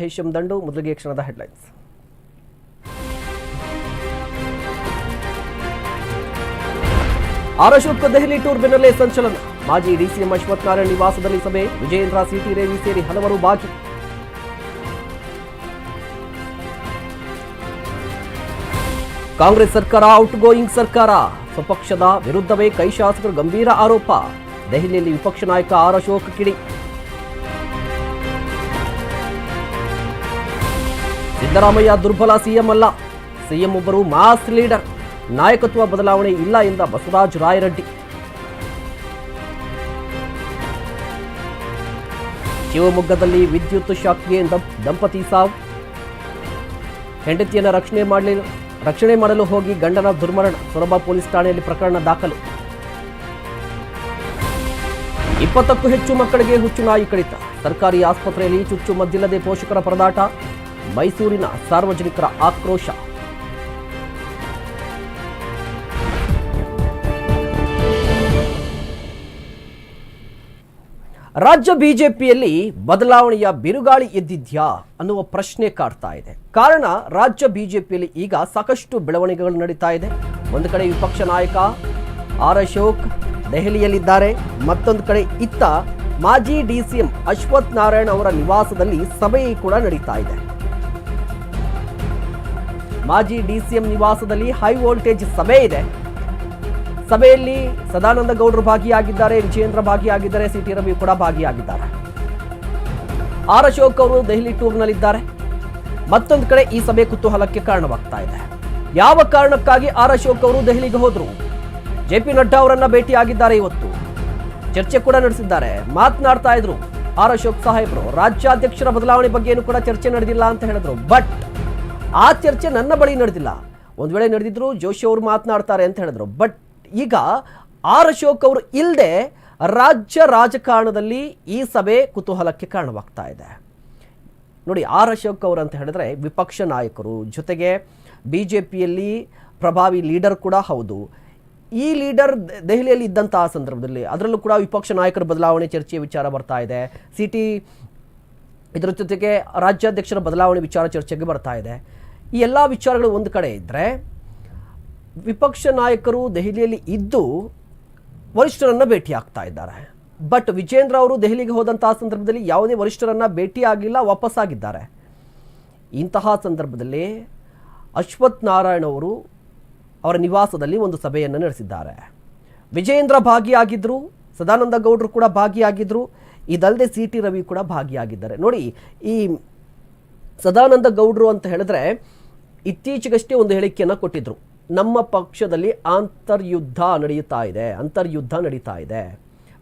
ಹೇಶಂ ದಂಡು ಮೊದಲಿಗೆ ಕ್ಷಣದ headlines R Ashok Delhi tour ಬೆನ್ನಲ್ಲೇ ಸಂಚಲನ. ಮಾಜಿ ಡಿಸಿಎಂ ಅಶ್ವಥ್ ನಾರಾಯಣ್ ನಿವಾಸದಲ್ಲಿ ಸಭೆ. ವಿಜಯೇಂದ್ರ ಸಿಟಿ ರೇವಿ ಸೇರಿ ಹಲವರು ಬಾಕಿ. ಕಾಂಗ್ರೆಸ್ ಸರ್ಕಾರ ಔಟ್ ಗೋಯಿಂಗ್ ಸರ್ಕಾರ. ಸ್ವಪಕ್ಷದ ವಿರುದ್ಧವೇ ಕೈ ಶಾಸಕರು ಗಂಭೀರ ಆರೋಪ. ದೆಹಲಿಯಲ್ಲಿ ವಿಪಕ್ಷ ನಾಯಕ ಆರ್ ಅಶೋಕ್ ಕಿಡಿ. ಸಿದ್ದರಾಮಯ್ಯ ದುರ್ಬಲ ಸಿಎಂ ಅಲ್ಲ. ಸಿಎಂ ಒಬ್ಬರು ಮಾಸ್ ಲೀಡರ್. ನಾಯಕತ್ವ ಬದಲಾವಣೆ ಇಲ್ಲ ಎಂದ ಬಸವರಾಜ ರಾಯರೆಡ್ಡಿ. ಶಿವಮೊಗ್ಗದಲ್ಲಿ ವಿದ್ಯುತ್ ಶಾಕ್ಗೆ ದಂಪ್- ದಂಪತಿ ಸಾವು. ಹೆಂಡತಿಯನ್ನು ರಕ್ಷಣೆ ಮಾಡಲಿ ರಕ್ಷಣೆ ಮಾಡಲು ಹೋಗಿ ಗಂಡನ ದುರ್ಮರಣ, ಸೊರಬ ಪೊಲೀಸ್ ಠಾಣೆಯಲ್ಲಿ ಪ್ರಕರಣ ದಾಖಲು. ಇಪ್ಪತ್ತಕ್ಕೂ ಹೆಚ್ಚು ಮಕ್ಕಳಿಗೆ ಹುಚ್ಚು ನಾಯಿ ಕಡಿತ. ಸರ್ಕಾರಿ ಆಸ್ಪತ್ರೆಯಲ್ಲಿ ಚುಚ್ಚು ಮದ್ದಿಲ್ಲದೆ ಪೋಷಕರ ಪರದಾಟ. ಮೈಸೂರಿನ ಸಾರ್ವಜನಿಕರ ಆಕ್ರೋಶ. ರಾಜ್ಯ ಬಿಜೆಪಿಯಲ್ಲಿ ಬದಲಾವಣೆಯ ಬಿರುಗಾಳಿ ಎದ್ದಿದ್ಯಾ ಅನ್ನುವ ಪ್ರಶ್ನೆ ಕಾಡ್ತಾ ಇದೆ. ಕಾರಣ ರಾಜ್ಯ ಬಿಜೆಪಿಯಲ್ಲಿ ಈಗ ಸಾಕಷ್ಟು ಬೆಳವಣಿಗೆಗಳು ನಡೀತಾ ಇದೆ. ಒಂದು ಕಡೆ ವಿಪಕ್ಷ ನಾಯಕ ಆರ್ ಅಶೋಕ್ ದೆಹಲಿಯಲ್ಲಿದ್ದಾರೆ. ಮತ್ತೊಂದು ಕಡೆ ಇತ್ತ ಮಾಜಿ ಡಿಸಿಎಂ ಅಶ್ವಥ್ ನಾರಾಯಣ್ ಅವರ ನಿವಾಸದಲ್ಲಿ ಸಭೆ ಕೂಡ ನಡೀತಾ ಇದೆ. ಮಾಜಿ ಡಿಸಿಎಂ ನಿವಾಸದಲ್ಲಿ ಹೈ ವೋಲ್ಟೇಜ್ ಸಭೆ ಇದೆ. ಸಭೆಯಲ್ಲಿ ಸದಾನಂದ ಗೌಡರು ಭಾಗಿಯಾಗಿದ್ದಾರೆ, ವಿಜಯೇಂದ್ರ ಭಾಗಿಯಾಗಿದ್ದಾರೆ ಸಿ ಟಿ ರವಿ ಕೂಡ ಭಾಗಿಯಾಗಿದ್ದಾರೆ. ಆರ್ ಅಶೋಕ್ ಅವರು ದೆಹಲಿ ಟೂರ್ನಲ್ಲಿದ್ದಾರೆ. ಮತ್ತೊಂದು ಕಡೆ ಈ ಸಭೆ ಕುತೂಹಲಕ್ಕೆ ಕಾರಣವಾಗ್ತಾ ಇದೆ. ಯಾವ ಕಾರಣಕ್ಕಾಗಿ ಆರ್ ಅಶೋಕ್ ಅವರು ದೆಹಲಿಗೆ ಹೋದರು? ಜೆ ಪಿ ನಡ್ಡಾ ಅವರನ್ನ ಭೇಟಿಯಾಗಿದ್ದಾರೆ ಇವತ್ತು. ಚರ್ಚೆ ಕೂಡ ನಡೆಸಿದ್ದಾರೆ. ಮಾತನಾಡ್ತಾ ಇದ್ರು ಆರ್ ಅಶೋಕ್ ಸಾಹೇಬರು. ರಾಜ್ಯಾಧ್ಯಕ್ಷರ ಬದಲಾವಣೆ ಬಗ್ಗೆಯೂ ಕೂಡ ಚರ್ಚೆ ನಡೆದಿಲ್ಲ ಅಂತ ಹೇಳಿದ್ರು. ಬಟ್ ಆ ಚರ್ಚೆ ನನ್ನ ಬಳಿ ನಡೆದಿಲ್ಲ. ಒಂದು ವೇಳೆ ನಡೆದಿದ್ರು ಜೋಶಿ ಅವರು ಮಾತನಾಡ್ತಾರೆ ಅಂತ ಹೇಳಿದ್ರು. ಬಟ್ ಈಗ ಆರ್ ಅಶೋಕ್ ಅವರು ಇಲ್ಲದೆ ರಾಜ್ಯ ರಾಜಕಾರಣದಲ್ಲಿ ಈ ಸಭೆ ಕುತೂಹಲಕ್ಕೆ ಕಾರಣವಾಗ್ತಾ ಇದೆ. ನೋಡಿ, ಆರ್ ಅಶೋಕ್ ಅವರು ಅಂತ ಹೇಳಿದ್ರೆ ವಿಪಕ್ಷ ನಾಯಕರು ಜೊತೆಗೆ ಬಿ ಜೆ ಪಿಯಲ್ಲಿ ಪ್ರಭಾವಿ ಲೀಡರ್ ಕೂಡ ಹೌದು. ಈ ಲೀಡರ್ ದೆಹಲಿಯಲ್ಲಿ ಇದ್ದಂತಹ ಸಂದರ್ಭದಲ್ಲಿ ಅದರಲ್ಲೂ ಕೂಡ ವಿಪಕ್ಷ ನಾಯಕರ ಬದಲಾವಣೆ ಚರ್ಚೆಯ ವಿಚಾರ ಬರ್ತಾ ಇದೆ. ಸಿಟಿ ಇದರ ಜೊತೆಗೆ ರಾಜ್ಯಾಧ್ಯಕ್ಷರ ಬದಲಾವಣೆ ವಿಚಾರ ಚರ್ಚೆಗೆ ಬರ್ತಾ ಇದೆ. ಈ ಎಲ್ಲ ವಿಚಾರಗಳು ಒಂದು ಕಡೆ ಇದ್ದರೆ ವಿಪಕ್ಷ ನಾಯಕರು ದೆಹಲಿಯಲ್ಲಿ ಇದ್ದು ವರಿಷ್ಠರನ್ನು ಭೇಟಿ ಆಗ್ತಾ ಇದ್ದಾರೆ. ಬಟ್ ವಿಜೇಂದ್ರ ಅವರು ದೆಹಲಿಗೆ ಹೋದಂತಹ ಸಂದರ್ಭದಲ್ಲಿ ಯಾವುದೇ ವರಿಷ್ಠರನ್ನ ಭೇಟಿ ಆಗಿಲ್ಲ ವಾಪಸ್ ಆಗಿದ್ದಾರೆ ಇಂತಹ ಸಂದರ್ಭದಲ್ಲಿ ಅಶ್ವಥ್ ನಾರಾಯಣ್ ಅವರು ಅವರ ನಿವಾಸದಲ್ಲಿ ಒಂದು ಸಭೆಯನ್ನು ನಡೆಸಿದ್ದಾರೆ. ವಿಜಯೇಂದ್ರ ಭಾಗಿಯಾಗಿದ್ದರು ಸದಾನಂದ ಗೌಡರು ಕೂಡ ಭಾಗಿಯಾಗಿದ್ದರು ಇದಲ್ಲದೆ ಸಿ ಟಿ ರವಿ ಕೂಡ ಭಾಗಿಯಾಗಿದ್ದಾರೆ. ನೋಡಿ, ಈ ಸದಾನಂದ ಗೌಡರು ಅಂತ ಹೇಳಿದ್ರೆ ಇತ್ತೀಚೆಗಷ್ಟೇ ಒಂದು ಹೇಳಿಕೆಯನ್ನು ಕೊಟ್ಟಿದ್ದರು ನಮ್ಮ ಪಕ್ಷದಲ್ಲಿ ಅಂತರ್ಯುದ್ಧ ನಡೆಯುತ್ತಾ ಇದೆ, ಅಂತರ್ಯುದ್ಧ ನಡೀತಾ ಇದೆ,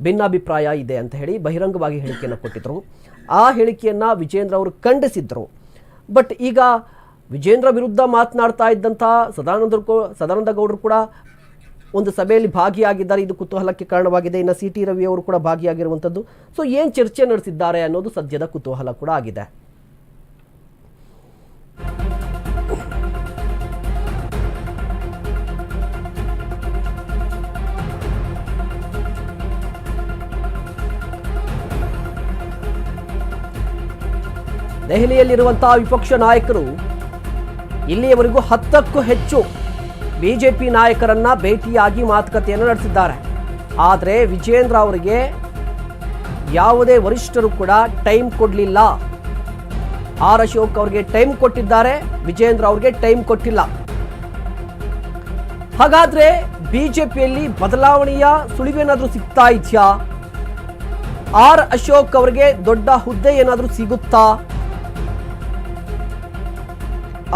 ಭಿನ್ನಾಭಿಪ್ರಾಯ ಇದೆ ಅಂತ ಹೇಳಿ ಬಹಿರಂಗವಾಗಿ ಹೇಳಿಕೆಯನ್ನು ಕೊಟ್ಟಿದ್ದರು ಆ ಹೇಳಿಕೆಯನ್ನು ವಿಜೇಂದ್ರ ಅವರು ಖಂಡಿಸಿದ್ರು. ಬಟ್ ಈಗ ವಿಜೇಂದ್ರ ವಿರುದ್ಧ ಮಾತನಾಡ್ತಾ ಇದ್ದಂಥ ಸದಾನಂದ ಸದಾನಂದ ಗೌಡರು ಕೂಡ ಒಂದು ಸಭೆಯಲ್ಲಿ ಭಾಗಿಯಾಗಿದ್ದಾರೆ. ಇದು ಕುತೂಹಲಕ್ಕೆ ಕಾರಣವಾಗಿದೆ. ಇನ್ನು ಸಿ ಟಿ ರವಿ ಅವರು ಕೂಡ ಭಾಗಿಯಾಗಿರುವಂಥದ್ದು ಸೊ ಏನು ಚರ್ಚೆ ನಡೆಸಿದ್ದಾರೆ ಅನ್ನೋದು ಸದ್ಯದ ಕುತೂಹಲ ಕೂಡ ಆಗಿದೆ. ದೆಹಲಿಯಲ್ಲಿರುವಂತಹ ವಿಪಕ್ಷ ನಾಯಕರು ಇಲ್ಲಿಯವರೆಗೂ ಹತ್ತಕ್ಕೂ ಹೆಚ್ಚು ಬಿಜೆಪಿ ನಾಯಕರನ್ನ ಭೇಟಿಯಾಗಿ ಮಾತುಕತೆಯನ್ನು ನಡೆಸಿದ್ದಾರೆ. ಆದರೆ ವಿಜೇಂದ್ರ ಅವರಿಗೆ ಯಾವುದೇ ವರಿಷ್ಠರು ಕೂಡ ಟೈಮ್ ಕೊಡಲಿಲ್ಲ. ಆರ್ ಅಶೋಕ್ ಅವರಿಗೆ ಟೈಮ್ ಕೊಟ್ಟಿದ್ದಾರೆ ವಿಜೇಂದ್ರ ಅವರಿಗೆ ಟೈಮ್ ಕೊಟ್ಟಿಲ್ಲ. ಹಾಗಾದ್ರೆ ಬಿಜೆಪಿಯಲ್ಲಿ ಬದಲಾವಣೆಯ ಸುಳಿವೇನಾದರೂ ಸಿಗ್ತಾ ಇದೆಯಾ? ಆರ್ ಅಶೋಕ್ ಅವರಿಗೆ ದೊಡ್ಡ ಹುದ್ದೆ ಏನಾದರೂ ಸಿಗುತ್ತಾ?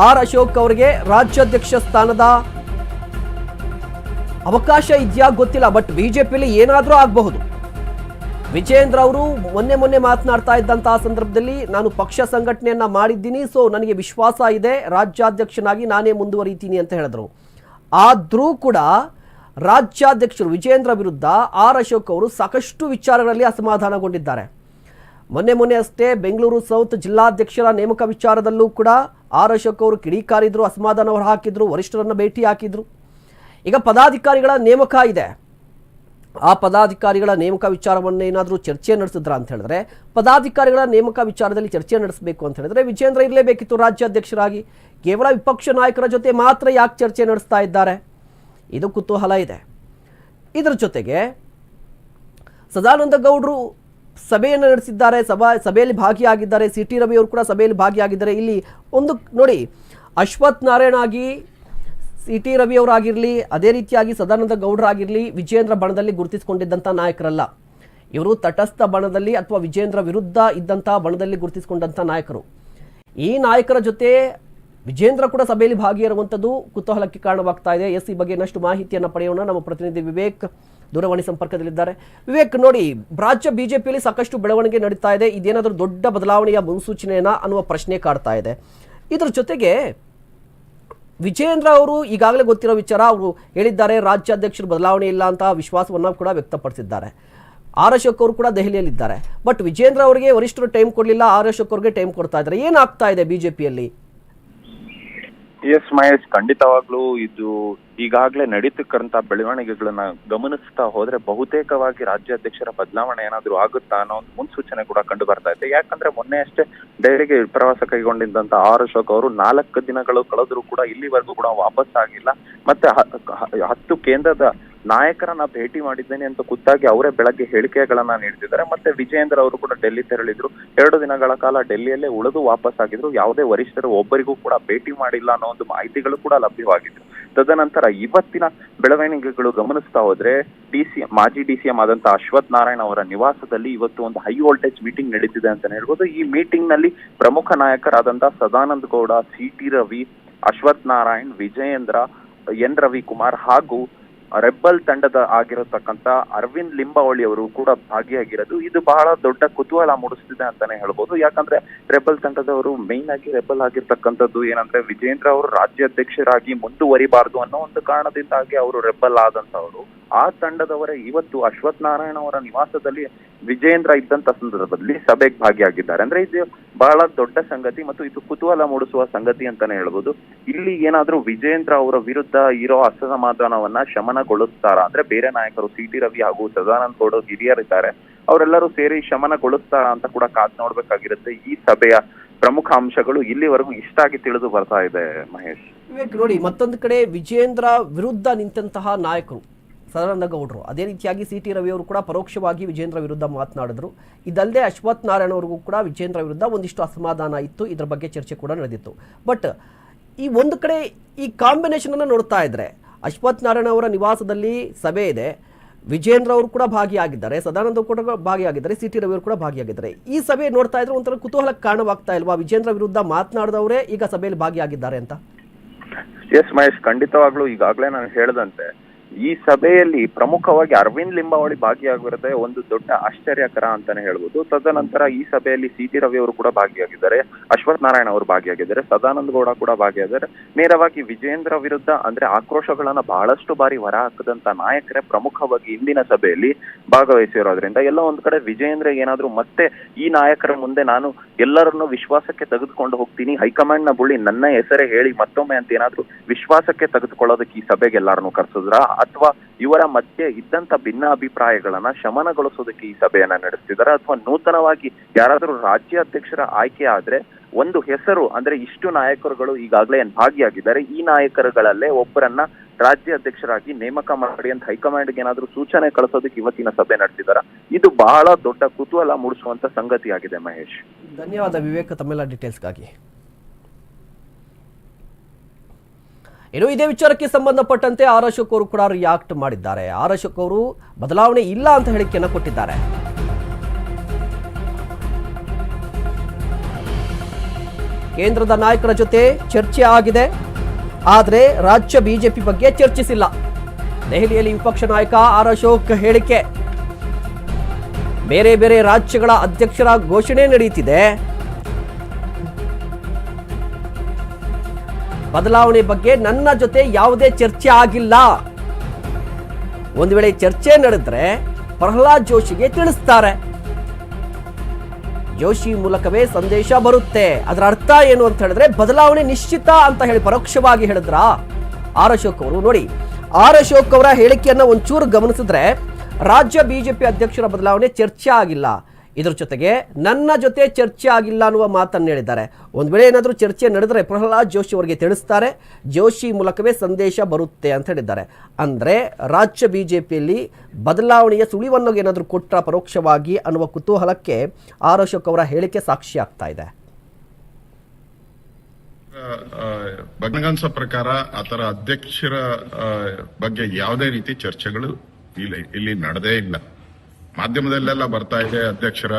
ಆರ್ ಅಶೋಕ್ ಅವರಿಗೆ ರಾಜ್ಯಾಧ್ಯಕ್ಷ ಸ್ಥಾನದ ಅವಕಾಶ ಇದೆಯಾ ಗೊತ್ತಿಲ್ಲ, ಬಟ್ ಬಿಜೆಪಿಯಲ್ಲಿ ಏನಾದರೂ ಆಗಬಹುದು. ವಿಜೇಂದ್ರ ಅವರು ಮೊನ್ನೆ ಮೊನ್ನೆ ಮಾತನಾಡ್ತಾ ಇದ್ದಂತಹ ಸಂದರ್ಭದಲ್ಲಿ ನಾನು ಪಕ್ಷ ಸಂಘಟನೆಯನ್ನ ಮಾಡಿದ್ದೀನಿ, ಸೊ ನನಗೆ ವಿಶ್ವಾಸ ಇದೆ, ರಾಜ್ಯಾಧ್ಯಕ್ಷನಾಗಿ ನಾನೇ ಮುಂದುವರಿತೀನಿ ಅಂತ ಹೇಳಿದ್ರು. ಆದರೂ ಕೂಡ ರಾಜ್ಯಾಧ್ಯಕ್ಷರು ವಿಜೇಂದ್ರ ವಿರುದ್ಧ ಆರ್ ಅಶೋಕ್ ಅವರು ಸಾಕಷ್ಟು ವಿಚಾರಗಳಲ್ಲಿ ಅಸಮಾಧಾನಗೊಂಡಿದ್ದಾರೆ. ಮೊನ್ನೆ ಮೊನ್ನೆ ಅಷ್ಟೇ ಬೆಂಗಳೂರು ಸೌತ್ ಜಿಲ್ಲಾಧ್ಯಕ್ಷರ ನೇಮಕ ವಿಚಾರದಲ್ಲೂ ಕೂಡ ಆರ್ ಅಶೋಕ್ ಅವರು ಕಿಡಿಕಾರಿದ್ರು ಅಸಮಾಧಾನ ಹೊರ ಹಾಕಿದ್ರು, ವರಿಷ್ಠರನ್ನು ಭೇಟಿ ಹಾಕಿದ್ರು. ಈಗ ಪದಾಧಿಕಾರಿಗಳ ನೇಮಕ ಇದೆ. ಆ ಪದಾಧಿಕಾರಿಗಳ ನೇಮಕ ವಿಚಾರವನ್ನು ಏನಾದರೂ ಚರ್ಚೆ ನಡೆಸಿದ್ರ ಅಂತ ಹೇಳಿದ್ರೆ, ಪದಾಧಿಕಾರಿಗಳ ನೇಮಕ ವಿಚಾರದಲ್ಲಿ ಚರ್ಚೆ ನಡೆಸಬೇಕು ಅಂತ ಹೇಳಿದ್ರೆ ವಿಜೇಂದ್ರ ಇರಲೇಬೇಕಿತ್ತು ರಾಜ್ಯಾಧ್ಯಕ್ಷರಾಗಿ. ಕೇವಲ ವಿಪಕ್ಷ ನಾಯಕರ ಜೊತೆ ಮಾತ್ರ ಯಾಕೆ ಚರ್ಚೆ ನಡೆಸ್ತಾ ಇದ್ದಾರೆ? ಇದು ಕುತೂಹಲ ಇದೆ. ಇದರ ಜೊತೆಗೆ ಸದಾನಂದ ಗೌಡರು ಸಭೆಯನ್ನು ನಡೆಸಿದ್ದಾರೆ, ಸಭಾ, ಸಭೆಯಲ್ಲಿ ಭಾಗಿಯಾಗಿದ್ದಾರೆ ಸಿ ಟಿ ರವಿ ಅವರು ಕೂಡ ಸಭೆಯಲ್ಲಿ ಭಾಗಿಯಾಗಿದ್ದಾರೆ. ಇಲ್ಲಿ ಒಂದು ನೋಡಿ, ಅಶ್ವಥ್ ನಾರಾಯಣ ಆಗಿ ಸಿ ಟಿ ರವಿ ಅವರಾಗಿರಲಿ, ಅದೇ ರೀತಿಯಾಗಿ ಸದಾನಂದ ಗೌಡರಾಗಿರಲಿ ವಿಜೇಂದ್ರ ಬಣದಲ್ಲಿ ಗುರುತಿಸಿಕೊಂಡಿದ್ದಂಥ ನಾಯಕರಲ್ಲ. ಇವರು ತಟಸ್ಥ ಬಣದಲ್ಲಿ ಅಥವಾ ವಿಜೇಂದ್ರ ವಿರುದ್ಧ ಇದ್ದಂಥ ಬಣದಲ್ಲಿ ಗುರುತಿಸಿಕೊಂಡಂಥ ನಾಯಕರು. ಈ ನಾಯಕರ ಜೊತೆ ವಿಜೇಂದ್ರ ಕೂಡ ಸಭೆಯಲ್ಲಿ ಭಾಗಿಯಾರುವಂಥದ್ದು ಕುತೂಹಲಕ್ಕೆ ಕಾರಣವಾಗ್ತಾ ಇದೆ. ಎಸ್ ಈ ಬಗ್ಗೆ ಇನ್ನಷ್ಟು ಮಾಹಿತಿಯನ್ನು ಪಡೆಯೋಣ. ನಮ್ಮ ಪ್ರತಿನಿಧಿ ವಿವೇಕ್ ದೂರವಾಣಿ ಸಂಪರ್ಕದಲ್ಲಿದ್ದಾರೆ. ವಿವೇಕ್, ನೋಡಿ, ರಾಜ್ಯ ಬಿಜೆಪಿಯಲ್ಲಿ ಸಾಕಷ್ಟು ಬೆಳವಣಿಗೆ ನಡೀತಾ ಇದೆ. ಇದೇನಾದರೂ ದೊಡ್ಡ ಬದಲಾವಣೆಯ ಮುನ್ಸೂಚನೆಯನ್ನ ಅನ್ನುವ ಪ್ರಶ್ನೆ ಕಾಡ್ತಾ ಇದೆ. ಇದರ ಜೊತೆಗೆ ವಿಜೇಂದ್ರ ಅವರು ಈಗಾಗಲೇ ಗೊತ್ತಿರೋ ವಿಚಾರ ಅವರು ಹೇಳಿದ್ದಾರೆ. ರಾಜ್ಯಾಧ್ಯಕ್ಷರು ಬದಲಾವಣೆ ಇಲ್ಲ ಅಂತ ವಿಶ್ವಾಸವನ್ನು ಕೂಡ ವ್ಯಕ್ತಪಡಿಸಿದ್ದಾರೆ. ಆರ್ ಅಶೋಕ್ ಅವರು ಕೂಡ ದೆಹಲಿಯಲ್ಲಿದ್ದಾರೆ. ಬಟ್ ವಿಜೇಂದ್ರ ಅವರಿಗೆ ವರಿಷ್ಠರು ಟೈಮ್ ಕೊಡಲಿಲ್ಲ. ಆರ್ ಅಶೋಕ್ ಅವ್ರಿಗೆ ಟೈಮ್ ಕೊಡ್ತಾ ಇದ್ದಾರೆ. ಏನಾಗ್ತಾ ಇದೆ ಬಿಜೆಪಿಯಲ್ಲಿ? ಎಸ್ ಮಹೇಶ್ ಖಂಡಿತವಾಗ್ಲೂ ಇದು ಈಗಾಗಲೇ ನಡೀತಕ್ಕಂತ ಬೆಳವಣಿಗೆಗಳನ್ನ ಗಮನಿಸ್ತಾ ಹೋದ್ರೆ ಬಹುತೇಕವಾಗಿ ರಾಜ್ಯಾಧ್ಯಕ್ಷರ ಬದಲಾವಣೆ ಏನಾದ್ರೂ ಆಗುತ್ತಾ ಅನ್ನೋ ಒಂದು ಮುನ್ಸೂಚನೆ ಕೂಡ ಕಂಡು ಬರ್ತಾ ಇದೆ. ಯಾಕಂದ್ರೆ ಮೊನ್ನೆ ಅಷ್ಟೇ ಡೈರಿಗೆ ಪ್ರವಾಸ ಕೈಗೊಂಡಿದ್ದಂತ ಆರ್ ಅಶೋಕ್ ಅವರು ನಾಲ್ಕು ದಿನಗಳು ಕಳೆದ್ರು ಕೂಡ ಇಲ್ಲಿವರೆಗೂ ಕೂಡ ವಾಪಸ್ ಆಗಿಲ್ಲ ಮತ್ತೆ ಹತ್ತು ಕೇಂದ್ರದ ನಾಯಕರನ್ನ ಭೇಟಿ ಮಾಡಿದ್ದೇನೆ ಅಂತ ಖುದ್ದಾಗಿ ಅವರೇ ಬೆಳಗ್ಗೆ ಹೇಳಿಕೆಗಳನ್ನ ನೀಡ್ತಿದ್ದಾರೆ. ಮತ್ತೆ ವಿಜಯೇಂದ್ರ ಅವರು ಕೂಡ ಡೆಲ್ಲಿ ತೆರಳಿದ್ರು. ಎರಡು ದಿನಗಳ ಕಾಲ ಡೆಲ್ಲಿಯಲ್ಲೇ ಉಳಿದು ವಾಪಸ್ ಆಗಿದ್ರು. ಯಾವುದೇ ವರಿಷ್ಠರು ಒಬ್ಬರಿಗೂ ಕೂಡ ಭೇಟಿ ಮಾಡಿಲ್ಲ ಅನ್ನೋ ಒಂದು ಮಾಹಿತಿಗಳು ಕೂಡ ಲಭ್ಯವಾಗಿದ್ರು ತದನಂತರ ಇವತ್ತಿನ ಬೆಳವಣಿಗೆಗಳು ಗಮನಿಸ್ತಾ ಹೋದ್ರೆ ಡಿ ಸಿ ಮಾಜಿ ಡಿ ಸಿ ಎಂ ಆದಂತಹ ಅಶ್ವಥ್ ನಾರಾಯಣ ಅವರ ನಿವಾಸದಲ್ಲಿ ಇವತ್ತು ಒಂದು ಹೈ ವೋಲ್ಟೇಜ್ ಮೀಟಿಂಗ್ ನಡೀತಿದೆ ಅಂತ ಹೇಳ್ಬೋದು. ಈ ಮೀಟಿಂಗ್ನಲ್ಲಿ ಪ್ರಮುಖ ನಾಯಕರಾದಂತಹ Sadananda Gowda, C T Ravi, Ashwath Narayan, Vijayendra, N Ravikumar ಹಾಗೂ ರೆಬ್ಬಲ್ ತಂಡದ ಆಗಿರತಕ್ಕಂತ ಅರವಿಂದ್ ಲಿಂಬಾವಳಿ ಅವರು ಕೂಡ ಭಾಗಿಯಾಗಿರೋದು. ಇದು ಬಹಳ ದೊಡ್ಡ ಕುತೂಹಲ ಮೂಡಿಸ್ತಿದೆ ಅಂತಾನೆ ಹೇಳ್ಬೋದು. ಯಾಕಂದ್ರೆ ರೆಬ್ಬಲ್ ತಂಡದವರು ಮೇನ್ ಆಗಿ ರೆಬಲ್ ಆಗಿರ್ತಕ್ಕಂಥದ್ದು ಏನಂದ್ರೆ ವಿಜೇಂದ್ರ ಅವರು ರಾಜ್ಯಾಧ್ಯಕ್ಷರಾಗಿ ಮುಂದುವರಿಬಾರದು ಅನ್ನೋ ಒಂದು ಕಾರಣದಿಂದಾಗಿ ಅವರು ರೆಬ್ಬಲ್ ಆದಂತವರು ಆ ತಂಡದವರೇ ಇವತ್ತು ಅಶ್ವಥ್ ನಾರಾಯಣ ಅವರ ನಿವಾಸದಲ್ಲಿ ವಿಜೇಂದ್ರ ಇದ್ದಂತ ಸಂದರ್ಭದಲ್ಲಿ ಸಭೆಗೆ ಭಾಗಿಯಾಗಿದ್ದಾರೆ. ಅಂದ್ರೆ ಇದು ಬಹಳ ದೊಡ್ಡ ಸಂಗತಿ ಮತ್ತು ಇದು ಕುತೂಹಲ ಮೂಡಿಸುವ ಸಂಗತಿ ಅಂತಾನೆ ಹೇಳ್ಬೋದು. ಇಲ್ಲಿ ಏನಾದ್ರೂ ವಿಜೇಂದ್ರ ಅವರ ವಿರುದ್ಧ ಇರೋ ಅಸಮಾಧಾನವನ್ನ ಶಮನಗೊಳಿಸ್ತಾರ ಅಂದ್ರೆ ಬೇರೆ ನಾಯಕರು ಸಿ ಟಿ ರವಿ ಹಾಗೂ ಸದಾನಂದ ಗೌಡ ಹಿರಿಯರಿದ್ದಾರೆ. ಅವರೆಲ್ಲರೂ ಸೇರಿ ಶಮನಗೊಳಿಸ್ತಾರ ಅಂತ ಕೂಡ ಕಾದ್ ನೋಡ್ಬೇಕಾಗಿರುತ್ತೆ ಈ ಸಭೆಯ ಪ್ರಮುಖ ಅಂಶಗಳು ಇಲ್ಲಿವರೆಗೂ ಇಷ್ಟಾಗಿ ತಿಳಿದು ಬರ್ತಾ ಇದೆ ಮಹೇಶ್. ವಿವೇಕ್, ನೋಡಿ, ಮತ್ತೊಂದು ಕಡೆ ವಿಜೇಂದ್ರ ವಿರುದ್ಧ ನಿಂತಹ ನಾಯಕರು, ಸದಾನಂದ ಗೌಡರು, ಅದೇ ರೀತಿಯಾಗಿ ಸಿ ಟಿ ರವಿ ಅವರು ಕೂಡ ಪರೋಕ್ಷವಾಗಿ ವಿಜೇಂದ್ರ ವಿರುದ್ಧ ಮಾತನಾಡಿದ್ರು. ಇದಲ್ಲದೆ ಅಶ್ವಥ್ ನಾರಾಯಣ ಅವ್ರಿಗೂ ಕೂಡ ವಿಜೇಂದ್ರ ವಿರುದ್ಧ ಒಂದಿಷ್ಟು ಅಸಮಾಧಾನ ಇತ್ತು, ಇದರ ಬಗ್ಗೆ ಚರ್ಚೆ ಕೂಡ ನಡೆದಿತ್ತು. ಬಟ್ ಈ ಒಂದು ಕಡೆ ಈ ಕಾಂಬಿನೇಷನ್ ಅನ್ನು ನೋಡ್ತಾ ಇದ್ರೆ ಅಶ್ವಥ್ ನಾರಾಯಣ ಅವರ ನಿವಾಸದಲ್ಲಿ ಸಭೆ ಇದೆ. ವಿಜೇಂದ್ರ ಅವರು ಕೂಡ ಭಾಗಿಯಾಗಿದ್ದಾರೆ. ಸದಾನಂದ ಕೂಡ ಭಾಗಿಯಾಗಿದ್ದಾರೆ. ಸಿ ಟಿ ರವಿ ಅವರು ಕೂಡ ಭಾಗಿಯಾಗಿದ್ದಾರೆ. ಈ ಸಭೆ ನೋಡ್ತಾ ಇದ್ರೆ ಒಂಥರ ಕುತೂಹಲಕ್ಕೆ ಕಾರಣವಾಗ್ತಾ ಇಲ್ವಾ? ವಿಜೇಂದ್ರ ವಿರುದ್ಧ ಮಾತನಾಡಿದವರೇ ಈಗ ಸಭೆಯಲ್ಲಿ ಭಾಗಿಯಾಗಿದ್ದಾರೆ ಅಂತ. ಎಸ್ ಮಹೇಶ್, ಖಂಡಿತವಾಗ್ಲೂ ಈಗಾಗಲೇ ನಾನು ಹೇಳ್ದಂತೆ ಈ ಸಭೆಯಲ್ಲಿ ಪ್ರಮುಖವಾಗಿ ಅರವಿಂದ್ ಲಿಂಬಾವಳಿ ಭಾಗಿಯಾಗಿರೋದೇ ಒಂದು ದೊಡ್ಡ ಆಶ್ಚರ್ಯಕರ ಅಂತಾನೆ ಹೇಳ್ಬೋದು. ತದನಂತರ ಈ ಸಭೆಯಲ್ಲಿ ಸಿ ಟಿ ರವಿ ಅವರು ಕೂಡ ಭಾಗಿಯಾಗಿದ್ದಾರೆ. ಅಶ್ವಥ್ ನಾರಾಯಣ ಅವರು ಭಾಗಿಯಾಗಿದ್ದಾರೆ. ಸದಾನಂದ ಗೌಡ ಕೂಡ ಭಾಗಿಯಾಗಿದ್ದಾರೆ. ನೇರವಾಗಿ ವಿಜೇಂದ್ರ ವಿರುದ್ಧ ಅಂದ್ರೆ ಆಕ್ರೋಶಗಳನ್ನ ಬಹಳಷ್ಟು ಬಾರಿ ಹೊರ ಹಾಕದಂತ ನಾಯಕರೇ ಪ್ರಮುಖವಾಗಿ ಇಂದಿನ ಸಭೆಯಲ್ಲಿ ಭಾಗವಹಿಸಿರೋದ್ರಿಂದ ಎಲ್ಲ ಒಂದ್ ಕಡೆ ವಿಜೇಂದ್ರ ಏನಾದ್ರೂ ಮತ್ತೆ ಈ ನಾಯಕರ ಮುಂದೆ ನಾನು ಎಲ್ಲರನ್ನು ವಿಶ್ವಾಸಕ್ಕೆ ತೆಗೆದುಕೊಂಡು ಹೋಗ್ತೀನಿ ಹೈಕಮಾಂಡ್ನ ಬುಳ್ಳಿ ನನ್ನ ಹೆಸರೇ ಹೇಳಿ ಮತ್ತೊಮ್ಮೆ ಅಂತ ಏನಾದ್ರೂ ವಿಶ್ವಾಸಕ್ಕೆ ತೆಗೆದುಕೊಳ್ಳೋದಕ್ಕೆ ಈ ಸಭೆಗೆ ಎಲ್ಲರನ್ನು ಕರೆಸಿದ್ರ? ಅಥವಾ ಇವರ ಮಧ್ಯೆ ಇದ್ದಂತ ಭಿನ್ನ ಅಭಿಪ್ರಾಯಗಳನ್ನ ಶಮನಗೊಳಿಸೋದಕ್ಕೆ ಈ ಸಭೆಯನ್ನ ನಡೆಸ್ತಿದ್ದಾರೆ. ಅಥವಾ ನೂತನವಾಗಿ ಯಾರಾದರೂ ರಾಜ್ಯಾಧ್ಯಕ್ಷರ ಆಯ್ಕೆ ಆದ್ರೆ ಒಂದು ಹೆಸರು, ಅಂದ್ರೆ ಇಷ್ಟು ನಾಯಕರುಗಳು ಈಗಾಗಲೇ ಭಾಗಿಯಾಗಿದ್ದಾರೆ, ಈ ನಾಯಕರುಗಳಲ್ಲೇ ಒಬ್ಬರನ್ನ ರಾಜ್ಯಾಧ್ಯಕ್ಷರಾಗಿ ನೇಮಕ ಮಾಡಿ ಅಂತ ಹೈಕಮಾಂಡ್ಗೆ ಏನಾದ್ರೂ ಸೂಚನೆ ಕಳಿಸೋದಕ್ಕೆ ಇವತ್ತಿನ ಸಭೆ ನಡೆಸಿದಾರ ಇದು ಬಹಳ ದೊಡ್ಡ ಕುತೂಹಲ ಮೂಡಿಸುವಂತ ಸಂಗತಿಯಾಗಿದೆ ಮಹೇಶ್. ಧನ್ಯವಾದ ವಿವೇಕ ತಮ್ಮೆಲ್ಲ ಡೀಟೇಲ್ಸ್ಗಾಗಿ ಇನ್ನು ಇದೇ ವಿಚಾರಕ್ಕೆ ಸಂಬಂಧಪಟ್ಟಂತೆ ಆರ್ ಅಶೋಕ್ ಅವರು ಕೂಡ ರಿಯಾಕ್ಟ್ ಮಾಡಿದ್ದಾರೆ. ಆರ್ ಅಶೋಕ್ ಅವರು, ಬದಲಾವಣೆ ಇಲ್ಲ ಅಂತ ಹೇಳಿಕೆಯನ್ನು ಕೊಟ್ಟಿದ್ದಾರೆ. ಕೇಂದ್ರದ ನಾಯಕರ ಜೊತೆ ಚರ್ಚೆ ಆಗಿದೆ. ಆದರೆ ರಾಜ್ಯ ಬಿಜೆಪಿ ಬಗ್ಗೆ ಚರ್ಚಿಸಿಲ್ಲ. ದೆಹಲಿಯಲ್ಲಿ ವಿಪಕ್ಷ ನಾಯಕ ಆರ್ ಅಶೋಕ್ ಹೇಳಿಕೆ. ಬೇರೆ ಬೇರೆ ರಾಜ್ಯಗಳ ಅಧ್ಯಕ್ಷರ ಘೋಷಣೆ ನಡೆಯುತ್ತಿದೆ ಬದಲಾವಣೆ ಬಗ್ಗೆ ನನ್ನ ಜೊತೆ ಯಾವುದೇ ಚರ್ಚೆ ಆಗಿಲ್ಲ. ಒಂದು ವೇಳೆ ಚರ್ಚೆ ನಡೆದ್ರೆ ಪ್ರಹ್ಲಾದ್ ಜೋಶಿಗೆ ತಿಳಿಸ್ತಾರೆ. ಜೋಶಿ ಮೂಲಕವೇ ಸಂದೇಶ ಬರುತ್ತೆ. ಅದರ ಅರ್ಥ ಏನು ಅಂತ ಹೇಳಿದ್ರೆ ಬದಲಾವಣೆ ನಿಶ್ಚಿತ ಅಂತ ಹೇಳಿ ಪರೋಕ್ಷವಾಗಿ ಹೇಳಿದ್ರ? ಆರ್ ಅಶೋಕ್ ಅವರು ನೋಡಿ. ಆರ್ ಅಶೋಕ್ ಅವರ ಹೇಳಿಕೆಯನ್ನ ಒಂಚೂರು ಗಮನಿಸಿದ್ರೆ ರಾಜ್ಯ ಬಿಜೆಪಿ ಅಧ್ಯಕ್ಷರ ಬದಲಾವಣೆ ಚರ್ಚೆ ಆಗಿಲ್ಲ. ಇದ್ರ ಜೊತೆಗೆ ನನ್ನ ಜೊತೆ ಚರ್ಚೆ ಆಗಿಲ್ಲ ಅನ್ನುವ ಮಾತನ್ನು ಹೇಳಿದ್ದಾರೆ. ಒಂದು ವೇಳೆ ಏನಾದರೂ ಚರ್ಚೆ ನಡೆದರೆ ಪ್ರಹ್ಲಾದ್ ಜೋಶಿ ಅವರಿಗೆ ತಿಳಿಸ್ತಾರೆ. ಜೋಶಿ ಮೂಲಕವೇ ಸಂದೇಶ ಬರುತ್ತೆ ಅಂತ ಹೇಳಿದ್ದಾರೆ. ಅಂದರೆ ರಾಜ್ಯ ಬಿ ಜೆ ಪಿಯಲ್ಲಿ ಬದಲಾವಣೆಯ ಸುಳಿವನ್ನು ಏನಾದರೂ ಕೊಟ್ಟ ಪರೋಕ್ಷವಾಗಿ ಅನ್ನುವ ಕುತೂಹಲಕ್ಕೆ ಆರ್ ಅಶೋಕ್ ಅವರ ಹೇಳಿಕೆ ಸಾಕ್ಷಿ ಆಗ್ತಾ ಇದೆ. ಪ್ರಕಾರ ಆತರ ಅಧ್ಯಕ್ಷರ ಬಗ್ಗೆ ಯಾವುದೇ ರೀತಿ ಚರ್ಚೆಗಳು ಇಲ್ಲಿ ಇಲ್ಲಿ ನಡೆದೇ ಇಲ್ಲ. ಮಾಧ್ಯಮದಲ್ಲೆಲ್ಲ ಬರ್ತಾ ಇದೆ ಅಧ್ಯಕ್ಷರ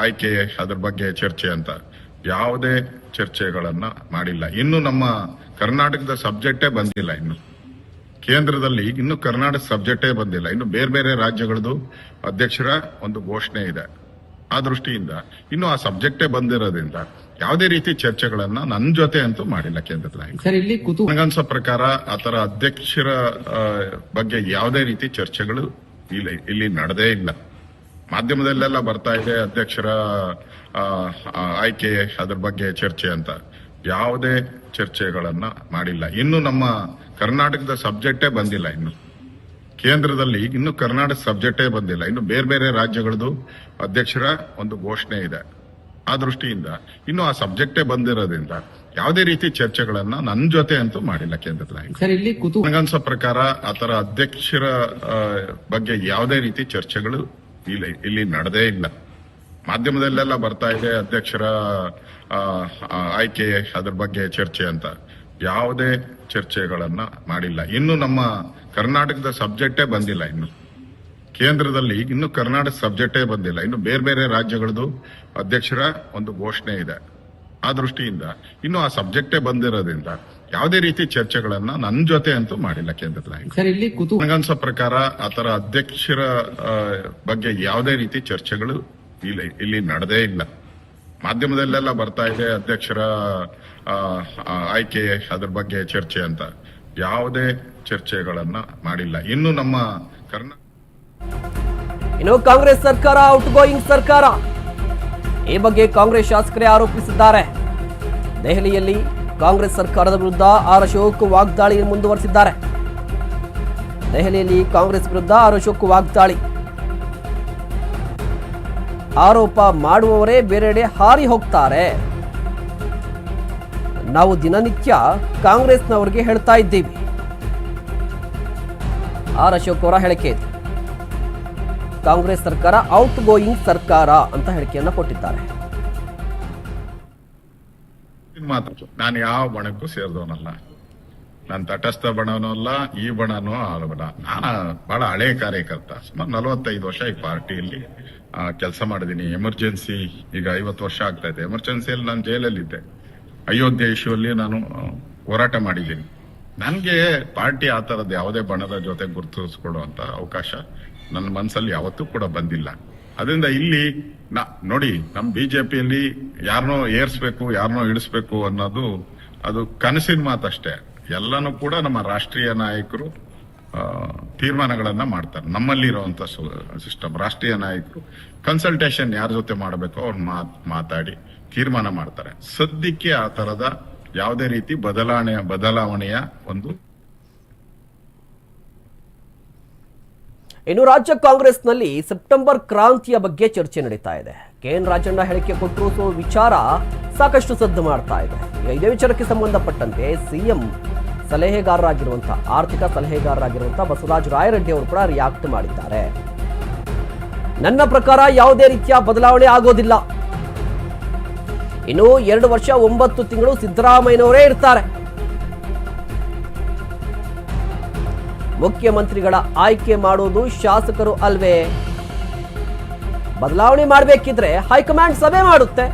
ಆಯ್ಕೆ ಅದ್ರ ಬಗ್ಗೆ ಚರ್ಚೆ ಅಂತ. ಯಾವುದೇ ಚರ್ಚೆಗಳನ್ನ ಮಾಡಿಲ್ಲ. ಇನ್ನು ನಮ್ಮ ಕರ್ನಾಟಕದ ಸಬ್ಜೆಕ್ಟೇ ಬಂದಿಲ್ಲ ಇನ್ನು. ಕೇಂದ್ರದಲ್ಲಿ ಇನ್ನು ಕರ್ನಾಟಕ ಸಬ್ಜೆಕ್ಟೇ ಬಂದಿಲ್ಲ. ಇನ್ನು ಬೇರೆ ಬೇರೆ ರಾಜ್ಯಗಳದ್ದು ಅಧ್ಯಕ್ಷರ ಒಂದು ಘೋಷಣೆ ಇದೆ. ಆ ದೃಷ್ಟಿಯಿಂದ ಇನ್ನು ಆ ಸಬ್ಜೆಕ್ಟೇ ಬಂದಿರೋದ್ರಿಂದ ಯಾವುದೇ ರೀತಿ ಚರ್ಚೆಗಳನ್ನ ನನ್ನ ಜೊತೆ ಅಂತೂ ಮಾಡಿಲ್ಲ ಕೇಂದ್ರದ ನಾಯಕರು. ನನಗನ್ಸೋ ಪ್ರಕಾರ ಆತರ ಅಧ್ಯಕ್ಷರ ಬಗ್ಗೆ ಯಾವುದೇ ರೀತಿ ಚರ್ಚೆಗಳು ಇಲ್ಲಿ ಇಲ್ಲಿ ನಡೆದೇ ಇಲ್ಲ. ಮಾಧ್ಯಮದಲ್ಲೆಲ್ಲ ಬರ್ತಾ ಇದೆ ಅಧ್ಯಕ್ಷರ ಆಯ್ಕೆ ಅದ್ರ ಬಗ್ಗೆ ಚರ್ಚೆ ಅಂತ. ಯಾವುದೇ ಚರ್ಚೆಗಳನ್ನ ಮಾಡಿಲ್ಲ. ಇನ್ನು ನಮ್ಮ ಕರ್ನಾಟಕದ ಸಬ್ಜೆಕ್ಟೇ ಬಂದಿಲ್ಲ ಇನ್ನು. ಕೇಂದ್ರದಲ್ಲಿ ಇನ್ನು ಕರ್ನಾಟಕ ಸಬ್ಜೆಕ್ಟೇ ಬಂದಿಲ್ಲ. ಇನ್ನು ಬೇರೆ ಬೇರೆ ರಾಜ್ಯಗಳದ್ದು ಅಧ್ಯಕ್ಷರ ಒಂದು ಘೋಷಣೆ ಇದೆ. ಆ ದೃಷ್ಟಿಯಿಂದ. ಇನ್ನು ಆ ಸಬ್ಜೆಕ್ಟೇ ಬಂದಿರೋದ್ರಿಂದ ಯಾವುದೇ ರೀತಿ ಚರ್ಚೆಗಳನ್ನ ನನ್ನ ಜೊತೆ ಅಂತೂ ಮಾಡಿಲ್ಲ ಕೇಂದ್ರದ ನಾಯಕರು. ಸರ್ ಇಲ್ಲಿ ಕುತು ನನಗನ್ಸೋ ಪ್ರಕಾರ ಆತರ ಅಧ್ಯಕ್ಷರ ಬಗ್ಗೆ ಯಾವುದೇ ರೀತಿ ಚರ್ಚೆಗಳು ಇಲ್ಲಿ ಇಲ್ಲಿ ನಡೆದೇ ಇಲ್ಲ. ಮಾಧ್ಯಮದಲ್ಲೆಲ್ಲ ಬರ್ತಾ ಇದೆ ಅಧ್ಯಕ್ಷರ ಆಯ್ಕೆ ಅದ್ರ ಬಗ್ಗೆ ಚರ್ಚೆ ಅಂತ. ಯಾವುದೇ ಚರ್ಚೆಗಳನ್ನ ಮಾಡಿಲ್ಲ. ಇನ್ನು ನಮ್ಮ ಕರ್ನಾಟಕದ ಸಬ್ಜೆಕ್ಟೇ ಬಂದಿಲ್ಲ ಇನ್ನು. ಕೇಂದ್ರದಲ್ಲಿ ಇನ್ನು ಕರ್ನಾಟಕ ಸಬ್ಜೆಕ್ಟೇ ಬಂದಿಲ್ಲ. ಇನ್ನು ಬೇರೆ ಬೇರೆ ರಾಜ್ಯಗಳದ್ದು ಅಧ್ಯಕ್ಷರ ಒಂದು ಘೋಷಣೆ ಇದೆ. ಆ ದೃಷ್ಟಿಯಿಂದ ಇನ್ನು ಆ ಸಬ್ಜೆಕ್ಟೇ ಬಂದಿರೋದ್ರಿಂದ ಯಾವುದೇ ರೀತಿ ಚರ್ಚೆಗಳನ್ನ ನನ್ನ ಜೊತೆ ಅಂತೂ ಮಾಡಿಲ್ಲ ಕೇಂದ್ರದ ನಾಯಕರು. ನನಗನ್ಸೋ ಪ್ರಕಾರ ಆತರ ಅಧ್ಯಕ್ಷರ ಬಗ್ಗೆ ಯಾವುದೇ ರೀತಿ ಚರ್ಚೆಗಳು ಇಲ್ಲಿ ಇಲ್ಲಿ ನಡೆದೇ ಇಲ್ಲ. ಮಾಧ್ಯಮದಲ್ಲೆಲ್ಲ ಬರ್ತಾ ಇದೆ ಅಧ್ಯಕ್ಷರ ಆಯ್ಕೆ ಅದ್ರ ಬಗ್ಗೆ ಚರ್ಚೆ ಅಂತ. ಯಾವುದೇ ಚರ್ಚೆಗಳನ್ನ ಮಾಡಿಲ್ಲ. ಇನ್ನು ನಮ್ಮ ಕರ್ನಾ ಇನ್ನು ಕಾಂಗ್ರೆಸ್ ಸರ್ಕಾರ ಔಟ್ ಗೋಯಿಂಗ್ ಸರ್ಕಾರ. ಈ ಬಗ್ಗೆ ಕಾಂಗ್ರೆಸ್ ಶಾಸಕರೇ ಆರೋಪಿಸಿದ್ದಾರೆ. ದೆಹಲಿಯಲ್ಲಿ ಕಾಂಗ್ರೆಸ್ ಸರ್ಕಾರದ ವಿರುದ್ಧ ಆರ್ ಅಶೋಕ್ ವಾಗ್ದಾಳಿ ಮುಂದುವರೆಸಿದ್ದಾರೆ. ದೆಹಲಿಯಲ್ಲಿ ಕಾಂಗ್ರೆಸ್ ವಿರುದ್ಧ ಆರ್ ಅಶೋಕ್ ವಾಗ್ದಾಳಿ. ಆರೋಪ ಮಾಡುವವರೇ ಬೇರೆಡೆ ಹಾರಿ ಹೋಗ್ತಾರೆ. ನಾವು ದಿನನಿತ್ಯ ಕಾಂಗ್ರೆಸ್ನವರಿಗೆ ಹೇಳ್ತಾ ಇದ್ದೀವಿ. ಆರ್ ಅಶೋಕ್ ಅವರ ಹೇಳಿಕೆ ಇದು. ಕಾಂಗ್ರೆಸ್ ಸರ್ಕಾರ ಔಟ್ ಗೋಯಿಂಗ್ ಸರ್ಕಾರ ಅಂತ ಹೇಳಿಕೆಯನ್ನ ಕೊಟ್ಟಿದ್ದಾರೆ. ಮಾತು, ನಾನು ಯಾವ ಬಣಕ್ಕೂ ಸೇರಿದವನಲ್ಲ. ನಾನು ತಟಸ್ಥ ಬಣನೂ ಅಲ್ಲ, ಈ ಬಣನೂ ಬಣ. ನಾನು ಬಹಳ ಹಳೆ ಕಾರ್ಯಕರ್ತ, ಸುಮಾರು ನಲವತ್ತೈದು ವರ್ಷ ಈ ಪಾರ್ಟಿಯಲ್ಲಿ ಕೆಲಸ ಮಾಡಿದ್ದೀನಿ ಎಮರ್ಜೆನ್ಸಿ ಈಗ ಐವತ್ತು ವರ್ಷ ಆಗ್ತಾ ಇದೆ. ಎಮರ್ಜೆನ್ಸಿಯಲ್ಲಿ ನಾನು ಜೈಲಲ್ಲಿದ್ದೆ. ಅಯೋಧ್ಯೆ ಇಶ್ಯೂಲ್ಲಿ ನಾನು ಹೋರಾಟ ಮಾಡಿದ್ದೀನಿ. ನನಗೆ ಪಾರ್ಟಿ ಆ ಥರದ್ದು ಯಾವುದೇ ಬಣದ ಜೊತೆ ಗುರುತಿಸ್ಕೊಳ್ಳುವಂತ ಅವಕಾಶ ನನ್ನ ಮನಸ್ಸಲ್ಲಿ ಯಾವತ್ತೂ ಕೂಡ ಬಂದಿಲ್ಲ. ಅದರಿಂದ ಇಲ್ಲಿ ನೋಡಿ ನಮ್ಮ ಬಿಜೆಪಿಯಲ್ಲಿ ಯಾರನ್ನೋ ಏರ್ಸ್ಬೇಕು ಯಾರನ್ನೋ ಇಳಿಸ್ಬೇಕು ಅನ್ನೋದು, ಅದು ಕನಸಿನ ಮಾತಷ್ಟೇ. ಎಲ್ಲನೂ ಕೂಡ ನಮ್ಮ ರಾಷ್ಟ್ರೀಯ ನಾಯಕರು ತೀರ್ಮಾನಗಳನ್ನ ಮಾಡ್ತಾರೆ. ನಮ್ಮಲ್ಲಿರುವಂತ ಸಿಸ್ಟಮ್ ರಾಷ್ಟ್ರೀಯ ನಾಯಕರು. ಕನ್ಸಲ್ಟೇಷನ್ ಯಾರ ಜೊತೆ ಮಾಡಬೇಕು ಅವ್ರು ಮಾತ್, ಮಾತಾಡಿ ತೀರ್ಮಾನ ಮಾಡ್ತಾರೆ. ಸದ್ಯಕ್ಕೆ ಆ ತರದ ಯಾವುದೇ ರೀತಿ ಬದಲಾವಣೆಯ ಬದಲಾವಣೆಯ ಒಂದು ಇನ್ನು ರಾಜ್ಯ ಕಾಂಗ್ರೆಸ್ನಲ್ಲಿ ಸೆಪ್ಟೆಂಬರ್ ಕ್ರಾಂತಿಯ ಬಗ್ಗೆ ಚರ್ಚೆ ನಡೀತಾ ಇದೆ. ಕೆ ಎನ್ ರಾಜಣ್ಣ ಹೇಳಿಕೆ ಕೊಟ್ಟರು, ಸೊ ವಿಚಾರ ಸಾಕಷ್ಟು ಸದ್ದು ಮಾಡ್ತಾ ಇದೆ. ಇದೇ ವಿಚಾರಕ್ಕೆ ಸಂಬಂಧಪಟ್ಟಂತೆ ಸಿಎಂ ಸಲಹೆಗಾರರಾಗಿರುವಂತಹ, ಆರ್ಥಿಕ ಸಲಹೆಗಾರರಾಗಿರುವಂತಹ ಬಸವರಾಜ ರಾಯರೆಡ್ಡಿ ಅವರು ಕೂಡ ರಿಯಾಕ್ಟ್ ಮಾಡಿದ್ದಾರೆ. ನನ್ನ ಪ್ರಕಾರ ಯಾವುದೇ ರೀತಿಯ ಬದಲಾವಣೆ ಆಗೋದಿಲ್ಲ. ಇನ್ನು ಎರಡು ವರ್ಷ, ಒಂಬತ್ತು ತಿಂಗಳು ಸಿದ್ದರಾಮಯ್ಯನವರೇ ಇರ್ತಾರೆ. ಮುಖ್ಯಮಂತ್ರಿಗಳ ಆಯ್ಕೆ ಮಾಡೋದು ಶಾಸಕರು ಅಲ್ವೇ? ಬದಲಾವಣೆ ಮಾಡಬೇಕಿದ್ರೆ ಹೈಕಮಾಂಡ್ ಸಭೆ ಮಾಡುತ್ತೆ.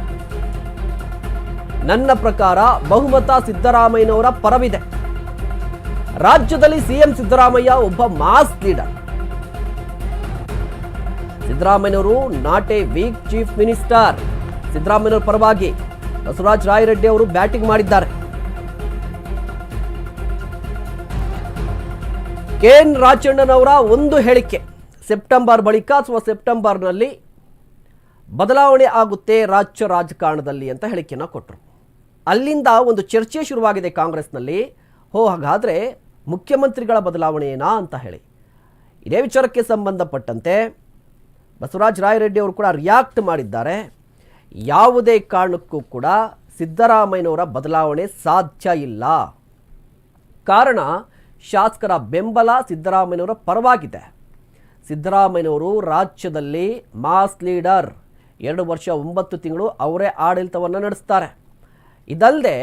ನನ್ನ ಪ್ರಕಾರ ಬಹುಮತ ಸಿದ್ದರಾಮಯ್ಯನವರ ಪರವಿದೆ. ರಾಜ್ಯದಲ್ಲಿ ಸಿಎಂ ಸಿದ್ದರಾಮಯ್ಯ ಒಬ್ಬ ಮಾಸ್ ಲೀಡರ್. ಸಿದ್ದರಾಮಯ್ಯನವರು not a weak chief minister. ಸಿದ್ದರಾಮಯ್ಯನವರ ಪರವಾಗಿ ಬಸವರಾಜ ರಾಯರೆಡ್ಡಿ ಅವರು ಬ್ಯಾಟಿಂಗ್ ಮಾಡಿದ್ದಾರೆ. ಕೆ ಎನ್ ರಾಜಣ್ಣನವರ ಒಂದು ಹೇಳಿಕೆ. ಸೆಪ್ಟೆಂಬರ್ ಬಳಿಕ ಅಥವಾ ಸೆಪ್ಟೆಂಬರ್ನಲ್ಲಿ ಬದಲಾವಣೆ ಆಗುತ್ತೆ ರಾಜ್ಯ ರಾಜಕಾರಣದಲ್ಲಿ ಅಂತ ಹೇಳಿಕೆಯನ್ನು ಕೊಟ್ಟರು ಅಲ್ಲಿಂದ ಒಂದು ಚರ್ಚೆ ಶುರುವಾಗಿದೆ ಕಾಂಗ್ರೆಸ್ನಲ್ಲಿ. ಹೋ, ಹಾಗಾದರೆ ಮುಖ್ಯಮಂತ್ರಿಗಳ ಬದಲಾವಣೆ ಏನಾ ಅಂತ ಹೇಳಿ. ಇದೇ ವಿಚಾರಕ್ಕೆ ಸಂಬಂಧಪಟ್ಟಂತೆ ಬಸವರಾಜ ರಾಯರೆಡ್ಡಿ ಅವರು ಕೂಡ ರಿಯಾಕ್ಟ್ ಮಾಡಿದ್ದಾರೆ. ಯಾವುದೇ ಕಾರಣಕ್ಕೂ ಕೂಡ ಸಿದ್ದರಾಮಯ್ಯನವರ ಬದಲಾವಣೆ ಸಾಧ್ಯ ಇಲ್ಲ. ಕಾರಣ ಶಾಸಕರ ಬೆಂಬಲ ಸಿದ್ದರಾಮಯ್ಯನವರ ಪರವಾಗಿದೆ. ಸಿದ್ದರಾಮಯ್ಯನವರು ರಾಜ್ಯದಲ್ಲಿ ಮಾಸ್ ಲೀಡರ್ ಎರಡು ವರ್ಷ ಒಂಬತ್ತು ತಿಂಗಳು ಅವರೇ ಆಡಳಿತವನ್ನು ನಡೆಸ್ತಾರೆ. ಇದಲ್ಲದೆ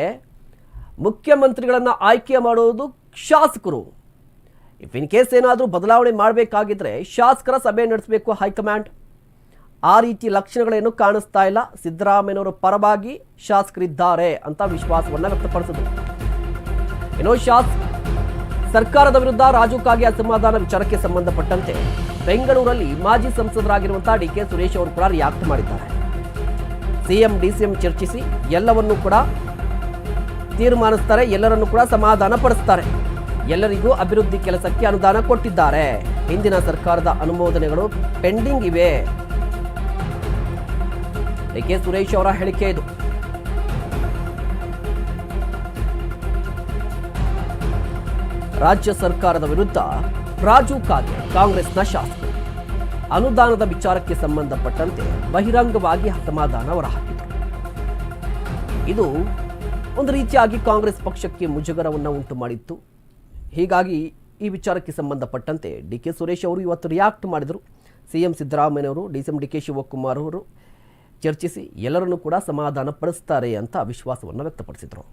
ಮುಖ್ಯಮಂತ್ರಿಗಳನ್ನು ಆಯ್ಕೆ ಮಾಡುವುದು ಶಾಸಕರು. ಇಫ್ ಇನ್ ಕೇಸ್ ಏನಾದರೂ ಬದಲಾವಣೆ ಮಾಡಬೇಕಾಗಿದ್ದರೆ ಶಾಸಕರ ಸಭೆ ನಡೆಸಬೇಕು ಹೈಕಮಾಂಡ್. ಆ ರೀತಿ ಲಕ್ಷಣಗಳೇನು ಕಾಣಿಸ್ತಾ ಇಲ್ಲ. ಸಿದ್ದರಾಮಯ್ಯನವರು ಪರವಾಗಿ ಶಾಸಕರಿದ್ದಾರೆ ಅಂತ ವಿಶ್ವಾಸವನ್ನು ವ್ಯಕ್ತಪಡಿಸಿದರು. ಏನೋ ಶಾಸ್ ಸರ್ಕಾರದ ವಿರುದ್ಧ ರಾಜು ಅಸಮಾಧಾನ ವಿಚಾರಕ್ಕೆ ಸಂಬಂಧಪಟ್ಟಂತೆ ಬೆಂಗಳೂರಲ್ಲಿ ಮಾಜಿ ಸಂಸದರಾಗಿರುವಂತಹ ಡಿ ಕೆ ಸುರೇಶ್ ಅವರು ಕೂಡ ರಿಯಾಕ್ಟ್ ಮಾಡಿದ್ದಾರೆ. ಸಿಎಂ, ಡಿಸಿಎಂ ಚರ್ಚಿಸಿ ಎಲ್ಲವನ್ನೂ ಕೂಡ ತೀರ್ಮಾನಿಸ್ತಾರೆ, ಎಲ್ಲರನ್ನು ಕೂಡ ಸಮಾಧಾನ ಪಡಿಸ್ತಾರೆ ಎಲ್ಲರಿಗೂ ಅಭಿವೃದ್ಧಿ ಕೆಲಸಕ್ಕೆ ಅನುದಾನ ಕೊಟ್ಟಿದ್ದಾರೆ. ಹಿಂದಿನ ಸರ್ಕಾರದ ಅನುಮೋದನೆಗಳು ಪೆಂಡಿಂಗ್ ಇವೆ. ಕೆ ಸುರೇಶ್ ಅವರ ಹೇಳಿಕೆ ಇದು. ರಾಜ್ಯ ಸರ್ಕಾರದ ವಿರುದ್ಧ ರಾಜು ಕಾಗೆ ಕಾಂಗ್ರೆಸ್ನ ಶಾಸಕರು. ಅನುದಾನದ ವಿಚಾರಕ್ಕೆ ಸಂಬಂಧಪಟ್ಟಂತೆ ಬಹಿರಂಗವಾಗಿ ಅಸಮಾಧಾನ ಹೊರಹಾಕಿದರು. ಇದು ಒಂದು ರೀತಿಯಾಗಿ ಕಾಂಗ್ರೆಸ್ ಪಕ್ಷಕ್ಕೆ ಮುಜುಗರವನ್ನು ಉಂಟು ಮಾಡಿತ್ತು ಹೀಗಾಗಿ ಈ ವಿಚಾರಕ್ಕೆ ಸಂಬಂಧಪಟ್ಟಂತೆ ಡಿ ಕೆ ಸುರೇಶ್ ಅವರು ಇವತ್ತು ರಿಯಾಕ್ಟ್ ಮಾಡಿದರು. ಸಿ ಎಂ ಸಿದ್ದರಾಮಯ್ಯನವರು D C M D K Shivakumar ಅವರು ಚರ್ಚಿಸಿ ಎಲ್ಲರನ್ನೂ ಕೂಡ ಸಮಾಧಾನ ಪಡಿಸ್ತಾರೆ ಅಂತ ವಿಶ್ವಾಸವನ್ನು ವ್ಯಕ್ತಪಡಿಸಿದರು.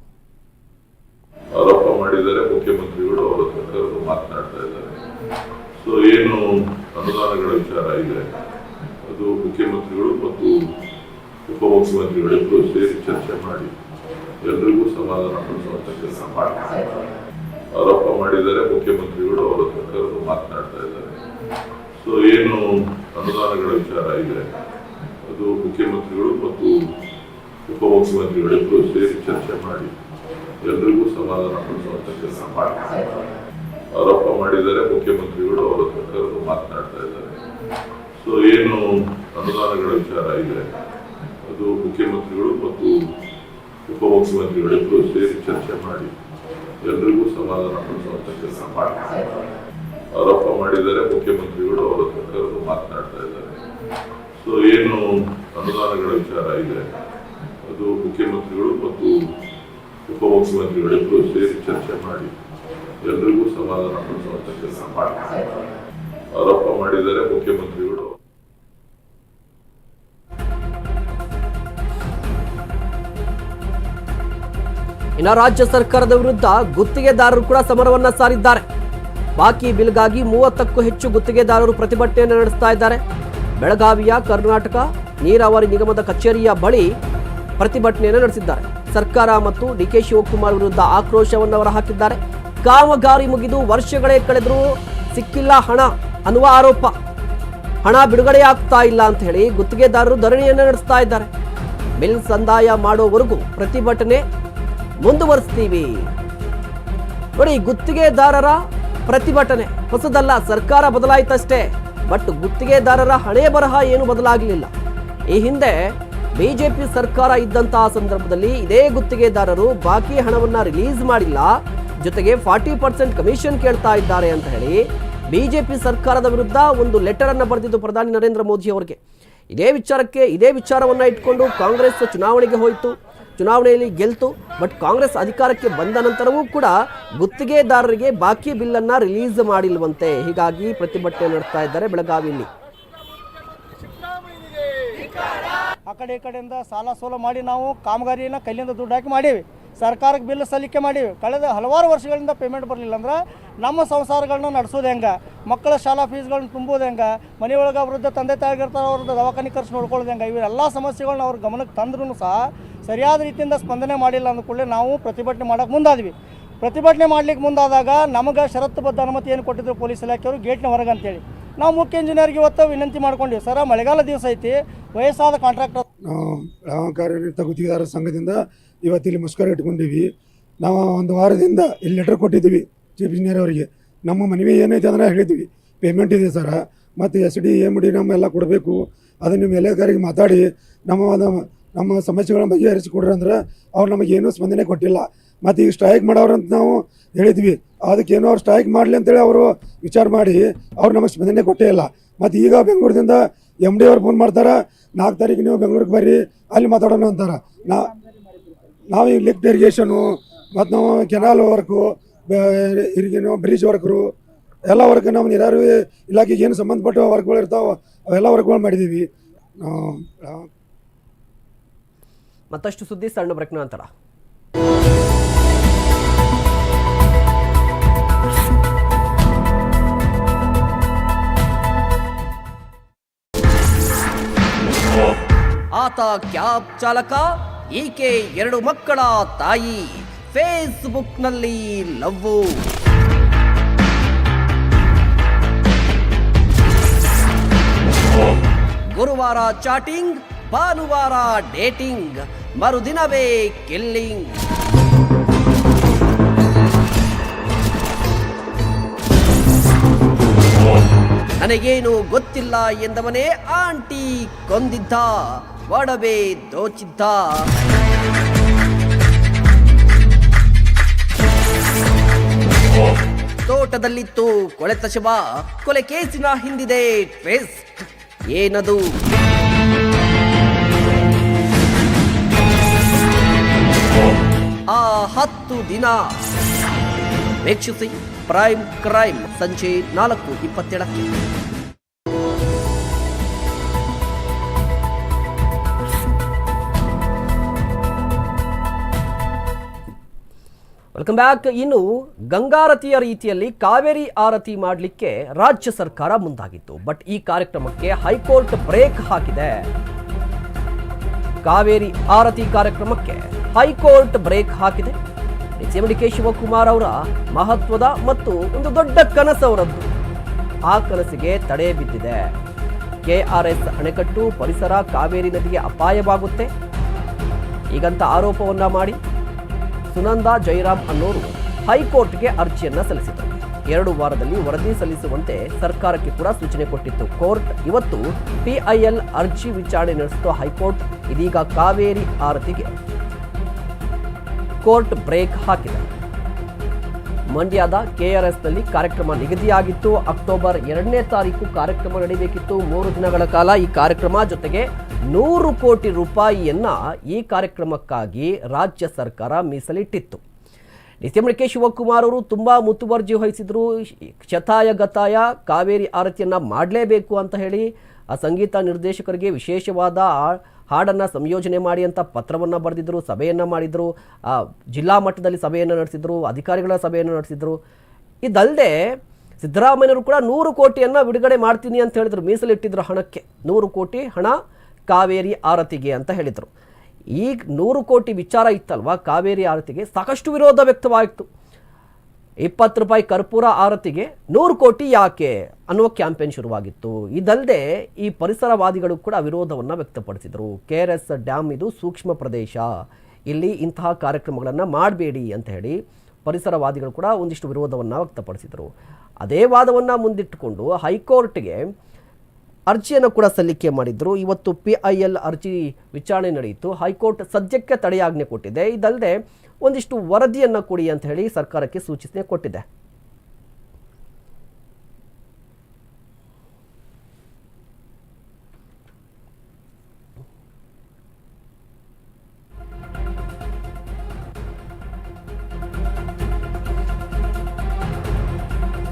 ಆರೋಪ ಮಾಡಿದ್ದಾರೆ ಮುಖ್ಯಮಂತ್ರಿಗಳು, ಅವರ ಸರ್ಕಾರದ ಕರೆದು ಮಾತನಾಡ್ತಾ ಇದ್ದಾರೆ. ಸೊ ಏನು ಅನುದಾನಗಳ ವಿಚಾರ ಇದೆ, ಅದು ಮುಖ್ಯಮಂತ್ರಿಗಳು ಮತ್ತು ಉಪಮುಖ್ಯಮಂತ್ರಿಗಳಿಬ್ಬರು ಸೇರಿ ಚರ್ಚೆ ಮಾಡಿ, ಎಲ್ರಿಗೂ ಸಮಾಧಾನ ಪಡಿಸುವಂತ ಕೆಲಸ ಮಾಡ್ತಾರೆ. ಆರೋಪ ಮಾಡಿದ್ದಾರೆ ಮುಖ್ಯಮಂತ್ರಿಗಳು, ಅವರ ಸರ್ಕಾರದ ಕರೆದು ಮಾತನಾಡ್ತಾ ಇದ್ದಾರೆ. ಸೊ ಏನು ಅನುದಾನಗಳ ವಿಚಾರ ಇದೆ, ಅದು ಮುಖ್ಯಮಂತ್ರಿಗಳು ಮತ್ತು ಉಪಮುಖ್ಯಮಂತ್ರಿಗಳಿಬ್ಬರು ಸೇರಿ ಚರ್ಚೆ ಮಾಡಿ ಎಲ್ರಿಗೂ ಸಮಾಧಾನ ಪಡಿಸುವಂತ ಕೆಲಸ ಆರೋಪ ಮಾಡಿದ್ದಾರೆ ಮುಖ್ಯಮಂತ್ರಿಗಳು, ಅವರ ಕರೆದು ಮಾತನಾಡ್ತಾ ಇದ್ದಾರೆ. ಸೊ ಏನು ಅನುದಾನಗಳ ವಿಚಾರ ಇದೆ? ಅದು ಮುಖ್ಯಮಂತ್ರಿಗಳು ಮತ್ತು ಉಪಮುಖ್ಯಮಂತ್ರಿಗಳಿಬ್ಬರು ಸೇರಿ ಚರ್ಚೆ ಮಾಡಿ ಎಲ್ರಿಗೂ ಸಮಾಧಾನ ಪಡಿಸುವಂತ ಕೆಲಸ ಆರೋಪ ಮಾಡಿದ್ದಾರೆ ಮುಖ್ಯಮಂತ್ರಿಗಳು, ಅವರ ಕರೆದು ಮಾತನಾಡ್ತಾ ಇದ್ದಾರೆ. ಸೊ ಏನು ಅನುದಾನಗಳ ವಿಚಾರ ಇದೆ? ಅದು ಮುಖ್ಯಮಂತ್ರಿಗಳು ಮತ್ತು ಉಪಮುಖ್ಯಮಂತ್ರಿಗಳಿಬ್ಬರು ಸೇರಿ ಚರ್ಚೆ ಮಾಡಿ, ಎಲ್ರಿಗೂ ಸಮಾಧಾನ ಪಡಿಸುವಂತ ಕೆಲಸ ಮಾಡ್ತಾರೆ ಆರೋಪ ಮಾಡಿದ್ದಾರೆ ಮುಖ್ಯಮಂತ್ರಿಗಳು ಇನ್ನು ರಾಜ್ಯ ಸರ್ಕಾರದ ವಿರುದ್ಧ ಗುತ್ತಿಗೆದಾರರು ಕೂಡ ಸಮರವನ್ನ ಸಾರಿದ್ದಾರೆ. ಬಾಕಿ ಬಿಲ್ಗಾಗಿ ಮೂವತ್ತಕ್ಕೂ ಹೆಚ್ಚು ಗುತ್ತಿಗೆದಾರರು ಪ್ರತಿಭಟನೆಯನ್ನು ನಡೆಸ್ತಾ ಇದ್ದಾರೆ. ಬೆಳಗಾವಿಯ ಕರ್ನಾಟಕ ನೀರಾವರಿ ನಿಗಮದ ಕಚೇರಿಯ ಬಳಿ ಪ್ರತಿಭಟನೆಯನ್ನು ನಡೆಸಿದ್ದಾರೆ. ಸರ್ಕಾರ ಮತ್ತು ಡಿ ಕೆ ಶಿವಕುಮಾರ್ ವಿರುದ್ಧ ಆಕ್ರೋಶವನ್ನು ಅವರು ಹಾಕಿದ್ದಾರೆ. ಕಾಮಗಾರಿ ಮುಗಿದು ವರ್ಷಗಳೇ ಕಳೆದರೂ ಸಿಕ್ಕಿಲ್ಲ ಹಣ ಅನ್ನುವ ಆರೋಪ. ಹಣ ಬಿಡುಗಡೆ ಆಗ್ತಾ ಇಲ್ಲ ಅಂತ ಹೇಳಿ ಗುತ್ತಿಗೆದಾರರು ಧರಣಿಯನ್ನು ನಡೆಸ್ತಾ ಇದ್ದಾರೆ. ಬಿಲ್ ಸಂದಾಯ ಮಾಡೋವರೆಗೂ ಪ್ರತಿಭಟನೆ ಮುಂದುವರಿಸ್ತೀವಿ. ನೋಡಿ, ಗುತ್ತಿಗೆದಾರರ ಪ್ರತಿಭಟನೆ ಹೊಸದಲ್ಲ, ಸರ್ಕಾರ ಬದಲಾಯಿತಷ್ಟೇ, ಬಟ್ ಗುತ್ತಿಗೆದಾರರ ಹಣೆ ಬರಹ ಏನು ಬದಲಾಗಲಿಲ್ಲ. ಈ ಹಿಂದೆ ಬಿಜೆಪಿ ಸರ್ಕಾರ ಇದ್ದಂತಹ ಸಂದರ್ಭದಲ್ಲಿ ಇದೇ ಗುತ್ತಿಗೆದಾರರು ಬಾಕಿ ಹಣವನ್ನ ರಿಲೀಸ್ ಮಾಡಿಲ್ಲ. ಜೊತೆಗೆ ಫಾರ್ಟಿ ಪರ್ಸೆಂಟ್ ಕಮಿಷನ್ ಕೇಳ್ತಾ ಇದ್ದಾರೆ ಅಂತ ಹೇಳಿ ಬಿಜೆಪಿ ಸರ್ಕಾರದ ವಿರುದ್ಧ ಒಂದು ಲೆಟರ್ ಅನ್ನು ಬರೆದಿದ್ದು ಪ್ರಧಾನಿ ನರೇಂದ್ರ ಮೋದಿ ಅವರಿಗೆ. ಇದೇ ವಿಚಾರಕ್ಕೆ ಇದೇ ವಿಚಾರವನ್ನ ಇಟ್ಕೊಂಡು ಕಾಂಗ್ರೆಸ್ ಚುನಾವಣೆಗೆ ಹೋಯಿತು. ಚುನಾವಣೆಯಲ್ಲಿ ಗೆಲ್ತು. ಬಟ್ ಕಾಂಗ್ರೆಸ್ ಅಧಿಕಾರಕ್ಕೆ ಬಂದ ನಂತರವೂ ಕೂಡ ಗುತ್ತಿಗೆದಾರರಿಗೆ ಬಾಕಿ ಬಿಲ್ಲನ್ನು ರಿಲೀಸ್ ಮಾಡಿಲ್ವಂತೆ. ಹೀಗಾಗಿ ಪ್ರತಿಭಟನೆ ನಡೆಸ್ತಾ ಇದ್ದಾರೆ ಬೆಳಗಾವಿಯಲ್ಲಿ. ಆ ಕಡೆ ಈ ಕಡೆಯಿಂದ ಸಾಲ ಸೋಲ ಮಾಡಿ ನಾವು ಕಾಮಗಾರಿನ ಕೈಲಿಂದ ದುಡ್ಡು ಹಾಕಿ ಮಾಡೀವಿ. ಸರ್ಕಾರಕ್ಕೆ ಬಿಲ್ ಸಲ್ಲಿಕೆ ಮಾಡೀವಿ. ಕಳೆದ ಹಲವಾರು ವರ್ಷಗಳಿಂದ ಪೇಮೆಂಟ್ ಬರಲಿಲ್ಲ ಅಂದ್ರೆ ನಮ್ಮ ಸಂಸಾರಗಳನ್ನ ನಡೆಸೋದು ಹೆಂಗೆ? ಮಕ್ಕಳ ಶಾಲಾ ಫೀಸ್ಗಳನ್ನ ತುಂಬೋದು ಹೆಂಗೆ? ಮನೆಯೊಳಗೆ ವೃದ್ಧ ತಂದೆ ತಾಯಿಗಿರ್ತಾರೆ ಅವ್ರದ್ದು ದವಾಖಾನೆ ಖರ್ಚು ನೋಡ್ಕೊಳ್ಳೋದು ಹೆಂಗೆ? ಇವೆಲ್ಲ ಸಮಸ್ಯೆಗಳನ್ನ ಅವ್ರ ಗಮನಕ್ಕೆ ತಂದ್ರೂ ಸಹ ಸರಿಯಾದ ರೀತಿಯಿಂದ ಸ್ಪಂದನೆ ಮಾಡಿಲ್ಲ ಅಂದ ಕೂಡಲೇ ನಾವು ಪ್ರತಿಭಟನೆ ಮಾಡೋಕೆ ಮುಂದಾದ್ವಿ. ಪ್ರತಿಭಟನೆ ಮಾಡ್ಲಿಕ್ಕೆ ಮುಂದಾದಾಗ ನಮಗೆ ಷರತ್ತುಬದ್ಧ ಅನುಮತಿ ಏನು ಕೊಟ್ಟಿದ್ರು ಪೊಲೀಸ್ ಇಲಾಖೆಯವರು ಗೇಟ್ನ ಹೊರಗೆ ಅಂತೇಳಿ. ನಾವು ಮುಖ್ಯ ಇಂಜಿನಿಯರ್ಗೆ ಇವತ್ತು ವಿನಂತಿ ಮಾಡ್ಕೊಂಡ್ವಿ, ಸರ, ಮಳೆಗಾಲ ದಿವಸ ಐತಿ, ವಯಸ್ಸಾದ ಕಾಂಟ್ರಾಕ್ಟರ್ ನಾವು ಗುತ್ತಿಗೆದಾರರ ಸಂಘದಿಂದ ಇವತ್ತು ಇಲ್ಲಿ ಮುಷ್ಕರ ಇಟ್ಕೊಂಡಿವಿ. ನಾವು ಒಂದು ವಾರದಿಂದ ಇಲ್ಲಿ ಲೆಟರ್ ಕೊಟ್ಟಿದ್ದೀವಿ ಚೀಫ್ ಇಂಜಿನಿಯರ್ ಅವರಿಗೆ. ನಮ್ಮ ಮನವಿ ಏನೈತೆ ಅಂದ್ರೆ ಹೇಳಿದ್ವಿ ಪೇಮೆಂಟ್ ಇದೆ ಸರ, ಮತ್ತು ಎಸ್ ಡಿ ಎಂ ಡಿ ನಮ್ಮೆಲ್ಲ ಕೊಡಬೇಕು. ಅದನ್ನು ನಿಮ್ಮ ಎಲ್ಲಗಾರಿಗೆ ಮಾತಾಡಿ, ನಮ್ಮ ನಮ್ಮ ಸಮಸ್ಯೆಗಳನ್ನ ಬಗೆಹರಿಸಿಕೊಡ್ರಿ ಅಂದ್ರೆ ಅವ್ರು ನಮಗೆ ಏನೂ ಸ್ಪಂದನೆ ಕೊಟ್ಟಿಲ್ಲ. ಮತ್ತು ಈಗ ಸ್ಟ್ರೈಕ್ ಮಾಡೋರಂತ ನಾವು ಹೇಳಿದ್ವಿ. ಅದಕ್ಕೆ ಏನೋ ಅವ್ರು ಸ್ಟ್ರೈಕ್ ಮಾಡಲಿ ಅಂತೇಳಿ ಅವರು ವಿಚಾರ ಮಾಡಿ, ಅವ್ರು ನಮಗೆ ಸ್ಪಂದನೆ ಕೊಟ್ಟೇ ಇಲ್ಲ. ಮತ್ತು ಈಗ ಬೆಂಗಳೂರಿಂದ ಎಂ ಡಿ ಅವ್ರು ಫೋನ್ ಮಾಡ್ತಾರೆ, ನಾಲ್ಕು ತಾರೀಕು ನೀವು ಬೆಂಗಳೂರಿಗೆ ಬರ್ರಿ, ಅಲ್ಲಿ ಮಾತಾಡೋಣ ಅಂತಾರೆ. ನಾ, ನಾವು ಈಗ ಲಿಫ್ಟ್ ಇರಿಗೇಷನು ಮತ್ತು ನಾವು ಕೆನಾಲ್ ವರ್ಕು ಇರಿಗೇನು ಬ್ರಿಡ್ಜ್ ವರ್ಕರು ಎಲ್ಲ ವರ್ಕ್ ನಮ್ಮ ನೀರಾವರಿ ಇಲಾಖೆಗೆ ಏನು ಸಂಬಂಧಪಟ್ಟ ವರ್ಕ್ಗಳು ಇರ್ತಾವೆ, ಅವೆಲ್ಲ ವರ್ಕ್ಗಳು ಮಾಡಿದ್ದೀವಿ ಮತ್ತಷ್ಟು ಸುದ್ದಿ ಸಣ್ಣ ಬ್ರೇಕ್ ನಂತರ ಆತ ಕ್ಯಾಬ್ ಚಾಲಕ, ಈಕೆ ಎರಡು ಮಕ್ಕಳ ತಾಯಿ, ಫೇಸ್ಬುಕ್ನಲ್ಲಿ ಲವ್ವು. ಗುರುವಾರ ಚಾಟಿಂಗ್, ಭಾನುವಾರ ಡೇಟಿಂಗ್, ಮರುದಿನವೇ ಕಿಲ್ಲಿಂಗ್. ನನಗೇನು ಗೊತ್ತಿಲ್ಲ ಎಂದವನೇ ಆಂಟಿ ಕೊಂದಿದ್ದ, ಒಡವೆ ದೋಚಿದ್ದ. ತೋಟದಲ್ಲಿತ್ತು ಕೊಳೆತ ಶವ ಕೊಲೆ ಕೇಸಿನ ಹಿಂದಿದೆ ಟ್ವಿಸ್ಟ್ ಏನದು? ಆ ಹತ್ತು ದಿನ. ವೀಕ್ಷಿಸಿ. ಪ್ರೈಮ್ ಕ್ರೈಮ್ ಸಂಜೆ ನಾಲ್ಕು ಇಪ್ಪತ್ತೇಳಕ್ಕೆ. ವೆಲ್ಕಮ್ ಬ್ಯಾಕ್ ಇನ್ನು ಗಂಗಾರತಿಯ ರೀತಿಯಲ್ಲಿ ಕಾವೇರಿ ಆರತಿ ಮಾಡಲಿಕ್ಕೆ ರಾಜ್ಯ ಸರ್ಕಾರ ಮುಂದಾಗಿತ್ತು. ಬಟ್ ಈ ಕಾರ್ಯಕ್ರಮಕ್ಕೆ ಹೈಕೋರ್ಟ್ ಬ್ರೇಕ್ ಹಾಕಿದೆ. ಕಾವೇರಿ ಆರತಿ ಕಾರ್ಯಕ್ರಮಕ್ಕೆ ಹೈಕೋರ್ಟ್ ಬ್ರೇಕ್ ಹಾಕಿದೆ. ಎಂ ಡಿ ಕೆ ಶಿವಕುಮಾರ್ ಅವರ ಮಹತ್ವದ ಮತ್ತು ಒಂದು ದೊಡ್ಡ ಕನಸು ಅವರದ್ದು ಆ ಕನಸಿಗೆ ತಡೆ ಬಿದ್ದಿದೆ. ಕೆಆರ್ಎಸ್ ಅಣೆಕಟ್ಟು ಪರಿಸರ ಕಾವೇರಿ ನದಿಗೆ ಅಪಾಯವಾಗುತ್ತೆ. ಈಗಂತ ಆರೋಪವನ್ನ ಮಾಡಿ ಸುನಂದಾ ಜೈರಾಮ್ ಅನ್ನೋರು ಹೈಕೋರ್ಟ್ಗೆ ಅರ್ಜಿಯನ್ನ ಸಲ್ಲಿಸಿದರು. ಎರಡು ವಾರದಲ್ಲಿ ವರದಿ ಸಲ್ಲಿಸುವಂತೆ ಸರ್ಕಾರಕ್ಕೆ ಕೂಡ ಸೂಚನೆ ಕೊಟ್ಟಿತ್ತು. ಕೋರ್ಟ್ ಇವತ್ತು ಪಿಐಎಲ್ ಅರ್ಜಿ ವಿಚಾರಣೆ ನಡೆಸಿತು ಹೈಕೋರ್ಟ್. ಇದೀಗ ಕಾವೇರಿ ಆರತಿಗೆ. ಕೋರ್ಟ್ ಬ್ರೇಕ್ ಹಾಕಿದೆ. ಮಂಡ್ಯದ ಕೆಆರ್ಎಸ್ನಲ್ಲಿ ಕಾರ್ಯಕ್ರಮ ನಿಗದಿಯಾಗಿತ್ತು. ಅಕ್ಟೋಬರ್ ಎರಡನೇ ತಾರೀಕು ಕಾರ್ಯಕ್ರಮ ನಡೀಬೇಕಿತ್ತು. ಮೂರು ದಿನಗಳ ಕಾಲ ಈ ಕಾರ್ಯಕ್ರಮ ಜೊತೆಗೆ ನೂರು ಕೋಟಿ ರೂಪಾಯಿಯನ್ನ ಈ ಕಾರ್ಯಕ್ರಮಕ್ಕಾಗಿ ರಾಜ್ಯ ಸರ್ಕಾರ ಮೀಸಲಿಟ್ಟಿತ್ತು. ನಿತ್ಯಮಣಿ ಕೆ ಶಿವಕುಮಾರ್ ಅವರು ತುಂಬ ಮುತುವರ್ಜಿ ವಹಿಸಿದ್ರು. ಶತಾಯ ಗತಾಯ, ಕಾವೇರಿ ಆರತಿಯನ್ನ ಮಾಡಲೇಬೇಕು ಅಂತ ಹೇಳಿ ಆ ಸಂಗೀತ ನಿರ್ದೇಶಕರಿಗೆ ವಿಶೇಷವಾದ ಹಾಡನ್ನ ಸಂಯೋಜನೆ ಮಾಡಿ ಅಂತ ಪತ್ರವನ್ನು ಬರೆದಿದ್ದರು ಸಭೆಯನ್ನು ಮಾಡಿದರು ಜಿಲ್ಲಾ ಮಟ್ಟದಲ್ಲಿ ಸಭೆಯನ್ನು ನಡೆಸಿದರು, ಅಧಿಕಾರಿಗಳ ಸಭೆಯನ್ನು ನಡೆಸಿದರು. ಇದಲ್ಲದೆ ಸಿದ್ದರಾಮಯ್ಯರು ಕೂಡ ನೂರು ಕೋಟಿಯನ್ನು ಬಿಡುಗಡೆ ಮಾಡ್ತೀನಿ ಅಂತ ಹೇಳಿದರು, ಮೀಸಲಿಟ್ಟಿದ್ರು ಹಣಕ್ಕೆ. ನೂರು ಕೋಟಿ ಹಣ ಕಾವೇರಿ ಆರತಿಗೆ ಅಂತ ಹೇಳಿದರು. ಈಗ ನೂರು ಕೋಟಿ ವಿಚಾರ ಇತ್ತಲ್ವ, ಕಾವೇರಿ ಆರತಿಗೆ ಸಾಕಷ್ಟು ವಿರೋಧ ವ್ಯಕ್ತವಾಯಿತು. ಇಪ್ಪತ್ತು ರೂಪಾಯಿ ಕರ್ಪೂರ ಆರತಿಗೆ ನೂರು ಕೋಟಿ ಯಾಕೆ ಅನ್ನುವ ಕ್ಯಾಂಪೇನ್ ಶುರುವಾಗಿತ್ತು. ಇದಲ್ಲದೆ ಈ ಪರಿಸರವಾದಿಗಳು ಕೂಡ ವಿರೋಧವನ್ನು ವ್ಯಕ್ತಪಡಿಸಿದರು. ಕೆ ಆರ್ ಎಸ್ ಡ್ಯಾಮ್ ಇದು ಸೂಕ್ಷ್ಮ ಪ್ರದೇಶ. ಇಲ್ಲಿ ಇಂತಹ ಕಾರ್ಯಕ್ರಮಗಳನ್ನು ಮಾಡಬೇಡಿ ಅಂತ ಹೇಳಿ ಪರಿಸರವಾದಿಗಳು ಕೂಡ ಒಂದಿಷ್ಟು ವಿರೋಧವನ್ನು ವ್ಯಕ್ತಪಡಿಸಿದರು. ಅದೇ ವಾದವನ್ನು ಮುಂದಿಟ್ಟುಕೊಂಡು ಹೈಕೋರ್ಟ್ಗೆ ಅರ್ಜಿಯನ್ನು ಕೂಡ ಸಲ್ಲಿಕೆ ಮಾಡಿದ್ರು. ಇವತ್ತು ಪಿ ಐ ಎಲ್ ಅರ್ಜಿ ವಿಚಾರಣೆ ನಡೆಯಿತು. ಹೈಕೋರ್ಟ್ ಸದ್ಯಕ್ಕೆ ತಡೆಯಾಜ್ಞೆ ಕೊಟ್ಟಿದೆ. ಇದಲ್ಲದೆ ಒಂದಿಷ್ಟು ವರದಿಯನ್ನು ಕೊಡಿ ಅಂತ ಹೇಳಿ ಸರ್ಕಾರಕ್ಕೆ ಸೂಚನೆ ಕೊಟ್ಟಿದೆ.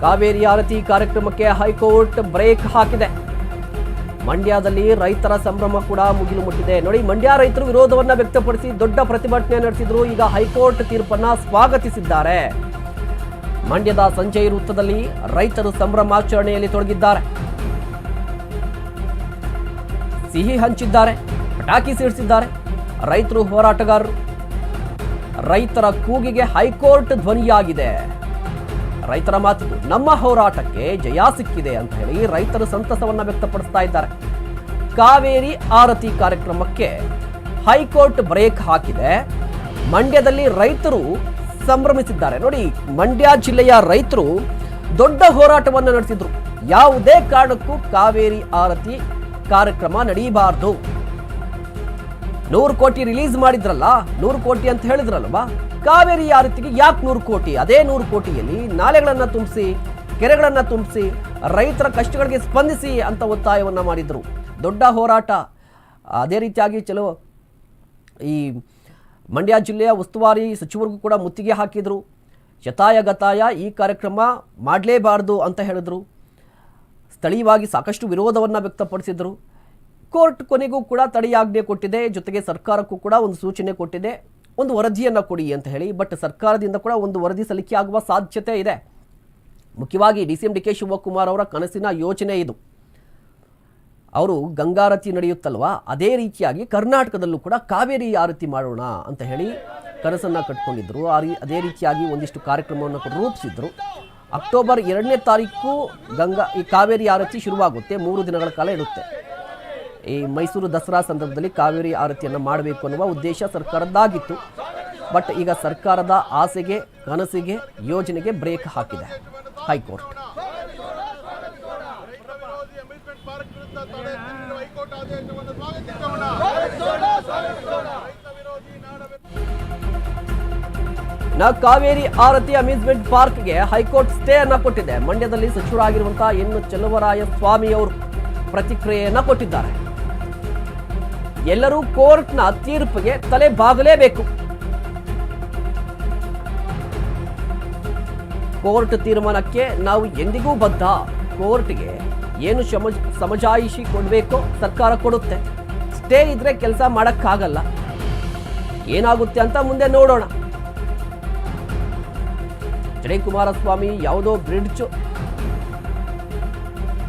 ಕಾವೇರಿ ಆರತಿ ಕಾರ್ಯಕ್ರಮಕ್ಕೆ ಹೈಕೋರ್ಟ್ ಬ್ರೇಕ್ ಹಾಕಿದೆ. ಮಂಡ್ಯದಲ್ಲಿ ರೈತರ ಸಂಭ್ರಮ ಕೂಡ ಮುಗಿಲು ಮುಟ್ಟಿದೆ. ನೋಡಿ, ಮಂಡ್ಯ ರೈತರು ವಿರೋಧವನ್ನ ವ್ಯಕ್ತಪಡಿಸಿ ದೊಡ್ಡ ಪ್ರತಿಭಟನೆ ನಡೆಸಿದ್ರು. ಈಗ ಹೈಕೋರ್ಟ್ ತೀರ್ಪನ್ನ ಸ್ವಾಗತಿಸಿದ್ದಾರೆ. ಮಂಡ್ಯದ ಸಂಜಯ್ ವೃತ್ತದಲ್ಲಿ ರೈತರು ಸಂಭ್ರಮಾಚರಣೆಯಲ್ಲಿ ತೊಡಗಿದ್ದಾರೆ. ಸಿಹಿ ಹಂಚಿದ್ದಾರೆ, ಪಟಾಕಿ ಸಿಡಿಸಿದ್ದಾರೆ ರೈತರು ಹೋರಾಟಗಾರರು. ರೈತರ ಕೂಗಿಗೆ ಹೈಕೋರ್ಟ್ ಧ್ವನಿಯಾಗಿದೆ. ರೈತರ ಮಾತಿದು ನಮ್ಮ ಹೋರಾಟಕ್ಕೆ ಜಯ ಸಿಕ್ಕಿದೆ ಅಂತ ಹೇಳಿ ರೈತರು ಸಂತಸವನ್ನ ವ್ಯಕ್ತಪಡಿಸ್ತಾ ಇದ್ದಾರೆ. ಕಾವೇರಿ ಆರತಿ ಕಾರ್ಯಕ್ರಮಕ್ಕೆ ಹೈಕೋರ್ಟ್ ಬ್ರೇಕ್ ಹಾಕಿದೆ. ಮಂಡ್ಯದಲ್ಲಿ ರೈತರು ಸಂಭ್ರಮಿಸಿದ್ದಾರೆ. ನೋಡಿ, ಮಂಡ್ಯ ಜಿಲ್ಲೆಯ ರೈತರು ದೊಡ್ಡ ಹೋರಾಟವನ್ನು ನಡೆಸಿದ್ರು. ಯಾವುದೇ ಕಾರಣಕ್ಕೂ ಕಾವೇರಿ ಆರತಿ ಕಾರ್ಯಕ್ರಮ ನಡೀಬಾರದು. ನೂರು ಕೋಟಿ ರಿಲೀಸ್ ಮಾಡಿದ್ರಲ್ಲ, ನೂರು ಕೋಟಿ ಅಂತ ಹೇಳಿದ್ರಲ್ವಾ ಕಾವೇರಿ ಆರತಿಗೆ ಯಾಕೆ ನೂರು ಕೋಟಿ? ಅದೇ ನೂರು ಕೋಟಿಯಲ್ಲಿ ನಾಲೆಗಳನ್ನು ತುಂಬಿಸಿ, ಕೆರೆಗಳನ್ನು ತುಂಬಿಸಿ, ರೈತರ ಕಷ್ಟಗಳಿಗೆ ಸ್ಪಂದಿಸಿ ಅಂತ ಒತ್ತಾಯವನ್ನು ಮಾಡಿದರು. ದೊಡ್ಡ ಹೋರಾಟ. ಅದೇ ರೀತಿಯಾಗಿ ಚಲೋ ಈ ಮಂಡ್ಯ ಜಿಲ್ಲೆಯ ಉಸ್ತುವಾರಿ ಸಚಿವರಿಗೂ ಕೂಡ ಮುತ್ತಿಗೆ ಹಾಕಿದರು. ಶತಾಯ ಗತಾಯ ಈ ಕಾರ್ಯಕ್ರಮ ಮಾಡಲೇಬಾರ್ದು ಅಂತ ಹೇಳಿದರು. ಸ್ಥಳೀಯವಾಗಿ ಸಾಕಷ್ಟು ವಿರೋಧವನ್ನು ವ್ಯಕ್ತಪಡಿಸಿದರು. ಕೋರ್ಟ್ ಕೊನೆಗೂ ಕೂಡ ತಡೆಯಾಜ್ಞೆ ಕೊಟ್ಟಿದೆ. ಜೊತೆಗೆ ಸರ್ಕಾರಕ್ಕೂ ಕೂಡ ಒಂದು ಸೂಚನೆ ಕೊಟ್ಟಿದೆ. ಒಂದು ವರದಿಯನ್ನು ಕೊಡಿ ಅಂತ ಹೇಳಿ ಬಟ್ ಸರ್ಕಾರದಿಂದ ಕೂಡ ಒಂದು ವರದಿ ಸಲ್ಲಿಕೆ ಆಗುವ ಸಾಧ್ಯತೆ ಇದೆ. ಮುಖ್ಯವಾಗಿ D C M D K Shivakumar ಅವರ ಕನಸಿನ ಯೋಚನೆ ಇದು. ಅವರು ಗಂಗಾರತಿ ನಡೆಯುತ್ತಲ್ವ? ಅದೇ ರೀತಿಯಾಗಿ ಕರ್ನಾಟಕದಲ್ಲೂ ಕೂಡ ಕಾವೇರಿ ಆರತಿ ಮಾಡೋಣ ಅಂತ ಹೇಳಿ ಕನಸನ್ನು ಕಟ್ಕೊಂಡಿದ್ದರು ಆ ರೀ ಅದೇ ರೀತಿಯಾಗಿ ಒಂದಿಷ್ಟು ಕಾರ್ಯಕ್ರಮವನ್ನು ರೂಪಿಸಿದ್ರು. ಅಕ್ಟೋಬರ್ ಎರಡನೇ ತಾರೀಕು ಗಂಗಾ ಈ ಕಾವೇರಿ ಆರತಿ ಶುರುವಾಗುತ್ತೆ. ಮೂರು ದಿನಗಳ ಕಾಲ ಇರುತ್ತೆ. ಈ ಮೈಸೂರು ದಸರಾ ಸಂದರ್ಭದಲ್ಲಿ ಕಾವೇರಿ ಆರತಿಯನ್ನು ಮಾಡಬೇಕು ಅನ್ನುವ ಉದ್ದೇಶ ಸರ್ಕಾರದ್ದಾಗಿತ್ತು. ಬಟ್ ಈಗ ಸರ್ಕಾರದ ಆಸೆಗೆ, ಕನಸಿಗೆ, ಯೋಜನೆಗೆ ಬ್ರೇಕ್ ಹಾಕಿದೆ. High court. ನ ಕಾವೇರಿ ಆರತಿ ಅಮ್ಯೂಸ್ಮೆಂಟ್ ಪಾರ್ಕ್ಗೆ ಹೈಕೋರ್ಟ್ ಸ್ಟೇ ಅನ್ನ ಕೊಟ್ಟಿದೆ. ಮಂಡ್ಯದಲ್ಲಿ ಸಚಿವರಾಗಿರುವಂತಹ ಎನ್ ಚೆಲುವರಾಯ ಸ್ವಾಮಿ ಅವರು ಪ್ರತಿಕ್ರಿಯೆಯನ್ನ ಕೊಟ್ಟಿದ್ದಾರೆ. ಎಲ್ಲರೂ ಕೋರ್ಟ್ನ ತೀರ್ಪಿಗೆ ತಲೆ ಬಾಗಲೇಬೇಕು. ಕೋರ್ಟ್ ತೀರ್ಮಾನಕ್ಕೆ ನಾವು ಎಂದಿಗೂ ಬದ್ಧ. ಕೋರ್ಟ್ಗೆ ಏನು ಸಮಜಾಯಿಷಿ ಕೊಡಬೇಕೋ ಸರ್ಕಾರ ಕೊಡುತ್ತೆ. ಸ್ಟೇ ಇದ್ರೆ ಕೆಲಸ ಮಾಡೋಕ್ಕಾಗಲ್ಲ. ಏನಾಗುತ್ತೆ ಅಂತ ಮುಂದೆ ನೋಡೋಣ. ಎಚ್ ಕುಮಾರಸ್ವಾಮಿ ಯಾವುದೋ ಬ್ರಿಡ್ಜ್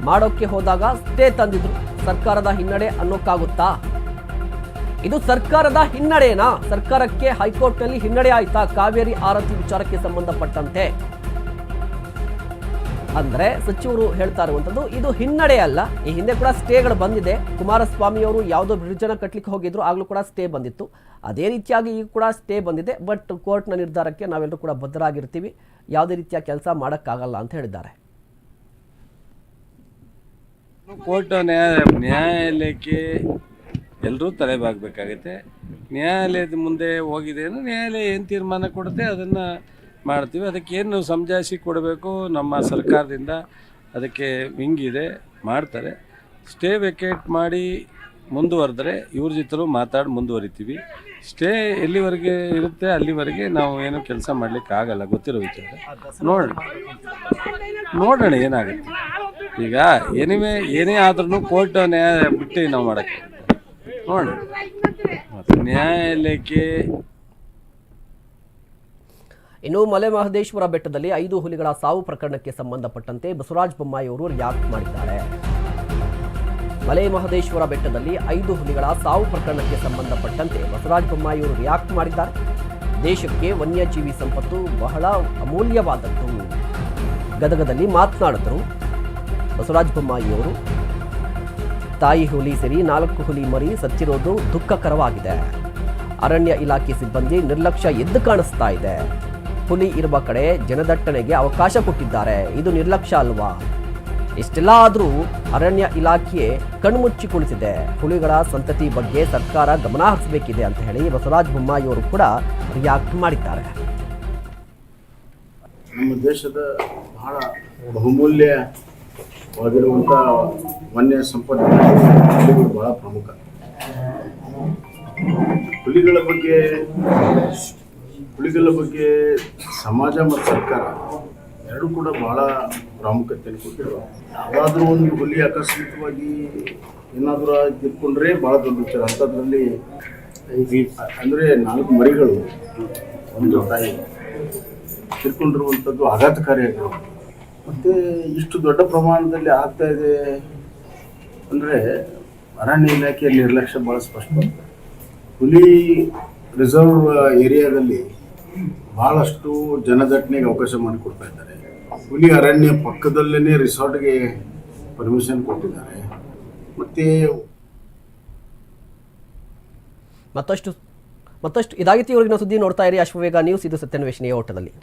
ಮಾಡೋಕ್ಕೆ ಹೋದಾಗ ಸ್ಟೇ ತಂದಿದ್ರು. ಸರ್ಕಾರದ ಹಿನ್ನಡೆ ಅನ್ನೋಕ್ಕಾಗುತ್ತಾ? ಇದು ಸರ್ಕಾರದ ಹಿನ್ನಡೆನಾ? ಸರ್ಕಾರಕ್ಕೆ ಹೈಕೋರ್ಟ್ನಲ್ಲಿ ಹಿನ್ನಡೆ ಆಯ್ತಾ? ಕಾವೇರಿ ಆರತಿ ವಿಚಾರಕ್ಕೆ ಸಂಬಂಧಪಟ್ಟಂತೆ. ಅಂದ್ರೆ ಸಚಿವರು ಹೇಳ್ತಾ ಇರುವಂತದ್ದು, ಇದು ಹಿನ್ನಡೆ ಅಲ್ಲ. ಈ ಹಿಂದೆ ಕೂಡ ಸ್ಟೇಗಳು ಬಂದಿದೆ. ಕುಮಾರಸ್ವಾಮಿ ಅವರು ಯಾವುದೋ ಬ್ರಿಡ್ಜ್ ಅನ್ನ ಕಟ್ಲಿಕ್ಕೆ ಹೋಗಿದ್ರು, ಆಗ್ಲೂ ಕೂಡ ಸ್ಟೇ ಬಂದಿತ್ತು. ಅದೇ ರೀತಿಯಾಗಿ ಈಗ ಕೂಡ ಸ್ಟೇ ಬಂದಿದೆ. ಬಟ್ ಕೋರ್ಟ್ನ ನಿರ್ಧಾರಕ್ಕೆ ನಾವೆಲ್ಲರೂ ಕೂಡ ಭದ್ರಾಗಿರ್ತೀವಿ ಯಾವುದೇ ರೀತಿಯ ಕೆಲಸ ಮಾಡೋಕ್ಕಾಗಲ್ಲ ಅಂತ ಹೇಳಿದ್ದಾರೆ. ಕೋರ್ಟ್ ನ್ಯಾಯ ನ್ಯಾಯಾಲಯಕ್ಕೆ ಎಲ್ಲರೂ ತಲೆಬಾಗಬೇಕಾಗತ್ತೆ. ನ್ಯಾಯಾಲಯದ ಮುಂದೆ ಹೋಗಿದೆ ಅಂದರೆ ನ್ಯಾಯಾಲಯ ಏನು ತೀರ್ಮಾನ ಕೊಡುತ್ತೆ ಅದನ್ನು ಮಾಡ್ತೀವಿ. ಅದಕ್ಕೆ ಏನು ಸಮಜಾಯಿಷಿ ಕೊಡಬೇಕು, ನಮ್ಮ ಸರ್ಕಾರದಿಂದ ಅದಕ್ಕೆ ವಿಂಗಿದೆ ಮಾಡ್ತಾರೆ. ಸ್ಟೇ ವೆಕೇಟ್ ಮಾಡಿ ಮುಂದುವರೆದ್ರೆ ಇವ್ರ ಜೊತೆಲೂ ಮಾತಾಡಿ ಮುಂದುವರಿತೀವಿ. ಸ್ಟೇ ಎಲ್ಲಿವರೆಗೆ ಇರುತ್ತೆ ಅಲ್ಲಿವರೆಗೆ ನಾವು ಏನು ಕೆಲಸ ಮಾಡಲಿಕ್ಕೆ ಆಗಲ್ಲ ಗೊತ್ತಿರೋ ವಿಚಾರ. ನೋಡೋಣ. ನೋಡೋಣ ಏನಾಗುತ್ತೆ. ಈಗ ಏನಿವೆ ಏನೇ ಆದ್ರೂ ಕೋರ್ಟ್ ನ್ಯಾಯ ಬಿಟ್ಟು ನಾವು ಮಾಡೋಕ್ಕೆ. ಮತ್ತೆ ನ್ಯಾಯಾಲಯಕ್ಕೆ ಇನ್ನು ಮಲೆ ಮಹದೇಶ್ವರ ಬೆಟ್ಟದಲ್ಲಿ ಐದು ಹುಲಿಗಳ ಸಾವು ಪ್ರಕರಣಕ್ಕೆ ಸಂಬಂಧಪಟ್ಟಂತೆ ಬಸವರಾಜ ಬೊಮ್ಮಾಯಿ ಅವರು ರಿಯಾಕ್ಟ್ ಮಾಡಿದ್ದಾರೆ. ಮಲೆ ಮಹದೇಶ್ವರ ಬೆಟ್ಟದಲ್ಲಿ ಐದು ಹುಲಿಗಳ ಸಾವು ಪ್ರಕರಣಕ್ಕೆ ಸಂಬಂಧಪಟ್ಟಂತೆ ಬಸವರಾಜ ಬೊಮ್ಮಾಯಿ ಅವರು ರಿಯಾಕ್ಟ್ ಮಾಡಿದ್ದಾರೆ. ದೇಶಕ್ಕೆ ವನ್ಯಜೀವಿ ಸಂಪತ್ತು ಬಹಳ ಅಮೂಲ್ಯವಾದದ್ದು. ಗದಗದಲ್ಲಿ ಮಾತನಾಡಿದರು ಬಸವರಾಜ ಬೊಮ್ಮಾಯಿ ಅವರು. ತಾಯಿ ಹುಲಿ ಸೇರಿ ನಾಲ್ಕು ಹುಲಿ ಮರಿ ಸತ್ತಿರೋದು ದುಃಖಕರವಾಗಿದೆ. ಅರಣ್ಯ ಇಲಾಖೆ ಸಿಬ್ಬಂದಿ ನಿರ್ಲಕ್ಷ್ಯ ಎದ್ದು ಕಾಣಿಸ್ತಾ ಇದೆ. ಹುಲಿ ಇರುವ ಕಡೆ ಜನದಟ್ಟಣೆಗೆ ಅವಕಾಶ ಕೊಟ್ಟಿದ್ದಾರೆ. ಇದು ನಿರ್ಲಕ್ಷ್ಯ ಅಲ್ವಾ? ಇಷ್ಟೆಲ್ಲ ಆದರೂ ಅರಣ್ಯ ಇಲಾಖೆ ಕಣ್ಮುಚ್ಚಿ ಕುಳಿತಿದೆ ಹುಲಿಗಳ ಸಂತತಿ ಬಗ್ಗೆ ಸರ್ಕಾರ ಗಮನ ಹರಿಸಬೇಕಿದೆ ಅಂತ ಹೇಳಿ ಬಸವರಾಜ ಬೊಮ್ಮಾಯಿ ಅವರು ಕೂಡ ರಿಯಾಕ್ಟ್ ಮಾಡಿದ್ದಾರೆ. ನಮ್ಮ ದೇಶದ ಬಹಳ ಬಹುಮೂಲ್ಯವಾಗಿರುವಂಥ ವನ್ಯ ಸಂಪದ ಹುಲಿಗಳು ಬಹಳ ಪ್ರಮುಖ. ಹುಲಿಗಳ ಬಗ್ಗೆ ಹುಲಿಗಳ ಬಗ್ಗೆ ಸಮಾಜ ಮತ್ತು ಸರ್ಕಾರ ಎರಡೂ ಕೂಡ ಬಹಳ ಪ್ರಾಮುಖ್ಯತೆಯನ್ನು ಕೊಟ್ಟಿರುವ. ಯಾವುದಾದ್ರೂ ಒಂದು ಹುಲಿ ಆಕಸ್ಮಿಕವಾಗಿ ಏನಾದರೂ ತಿಳ್ಕೊಂಡ್ರೆ ಭಾಳ ದೊಡ್ಡ ವಿಚಾರ. ಅಂಥದ್ರಲ್ಲಿ ಅಂದರೆ ನಾಲ್ಕು ಮರಿಗಳು ಒಂದು ತಾಯಿ ತಿಳ್ಕೊಂಡಿರುವಂಥದ್ದು ಆಘಾತಕಾರಿಯಾಗಿರೋದು ಮತ್ತು ಇಷ್ಟು ದೊಡ್ಡ ಪ್ರಮಾಣದಲ್ಲಿ ಆಗ್ತಾ ಇದೆ ಅಂದರೆ ಅರಣ್ಯ ಇಲಾಖೆಯ ನಿರ್ಲಕ್ಷ್ಯ ಭಾಳ ಸ್ಪಷ್ಟ. ಹುಲಿ ರಿಸರ್ವ್ ಏರಿಯಾದಲ್ಲಿ ಬಹಳಷ್ಟು ಜನದಟ್ಟಣೆಗೆ ಅವಕಾಶ ಮಾಡಿಕೊಡ್ತಾ ಇದ್ದಾರೆ. ಹುಲಿ ಅರಣ್ಯ ಪಕ್ಕದಲ್ಲೇ ರಿಸಾರ್ಟ್ಗೆ ಪರ್ಮಿಷನ್ ಕೊಟ್ಟಿದ್ದಾರೆ. ಮತ್ತೆ ಮತ್ತಷ್ಟು ಮತ್ತಷ್ಟು ಇದಾಗಿತ್ತು ಇವರಿಗಿನ ಸುದ್ದಿ ನೋಡ್ತಾ ಇರಿ. ಅಶ್ವವೇಗ ನ್ಯೂಸ್ ಇದು ಸತ್ಯನ್ವೇಷಣೆಯ ಓಟದಲ್ಲಿ.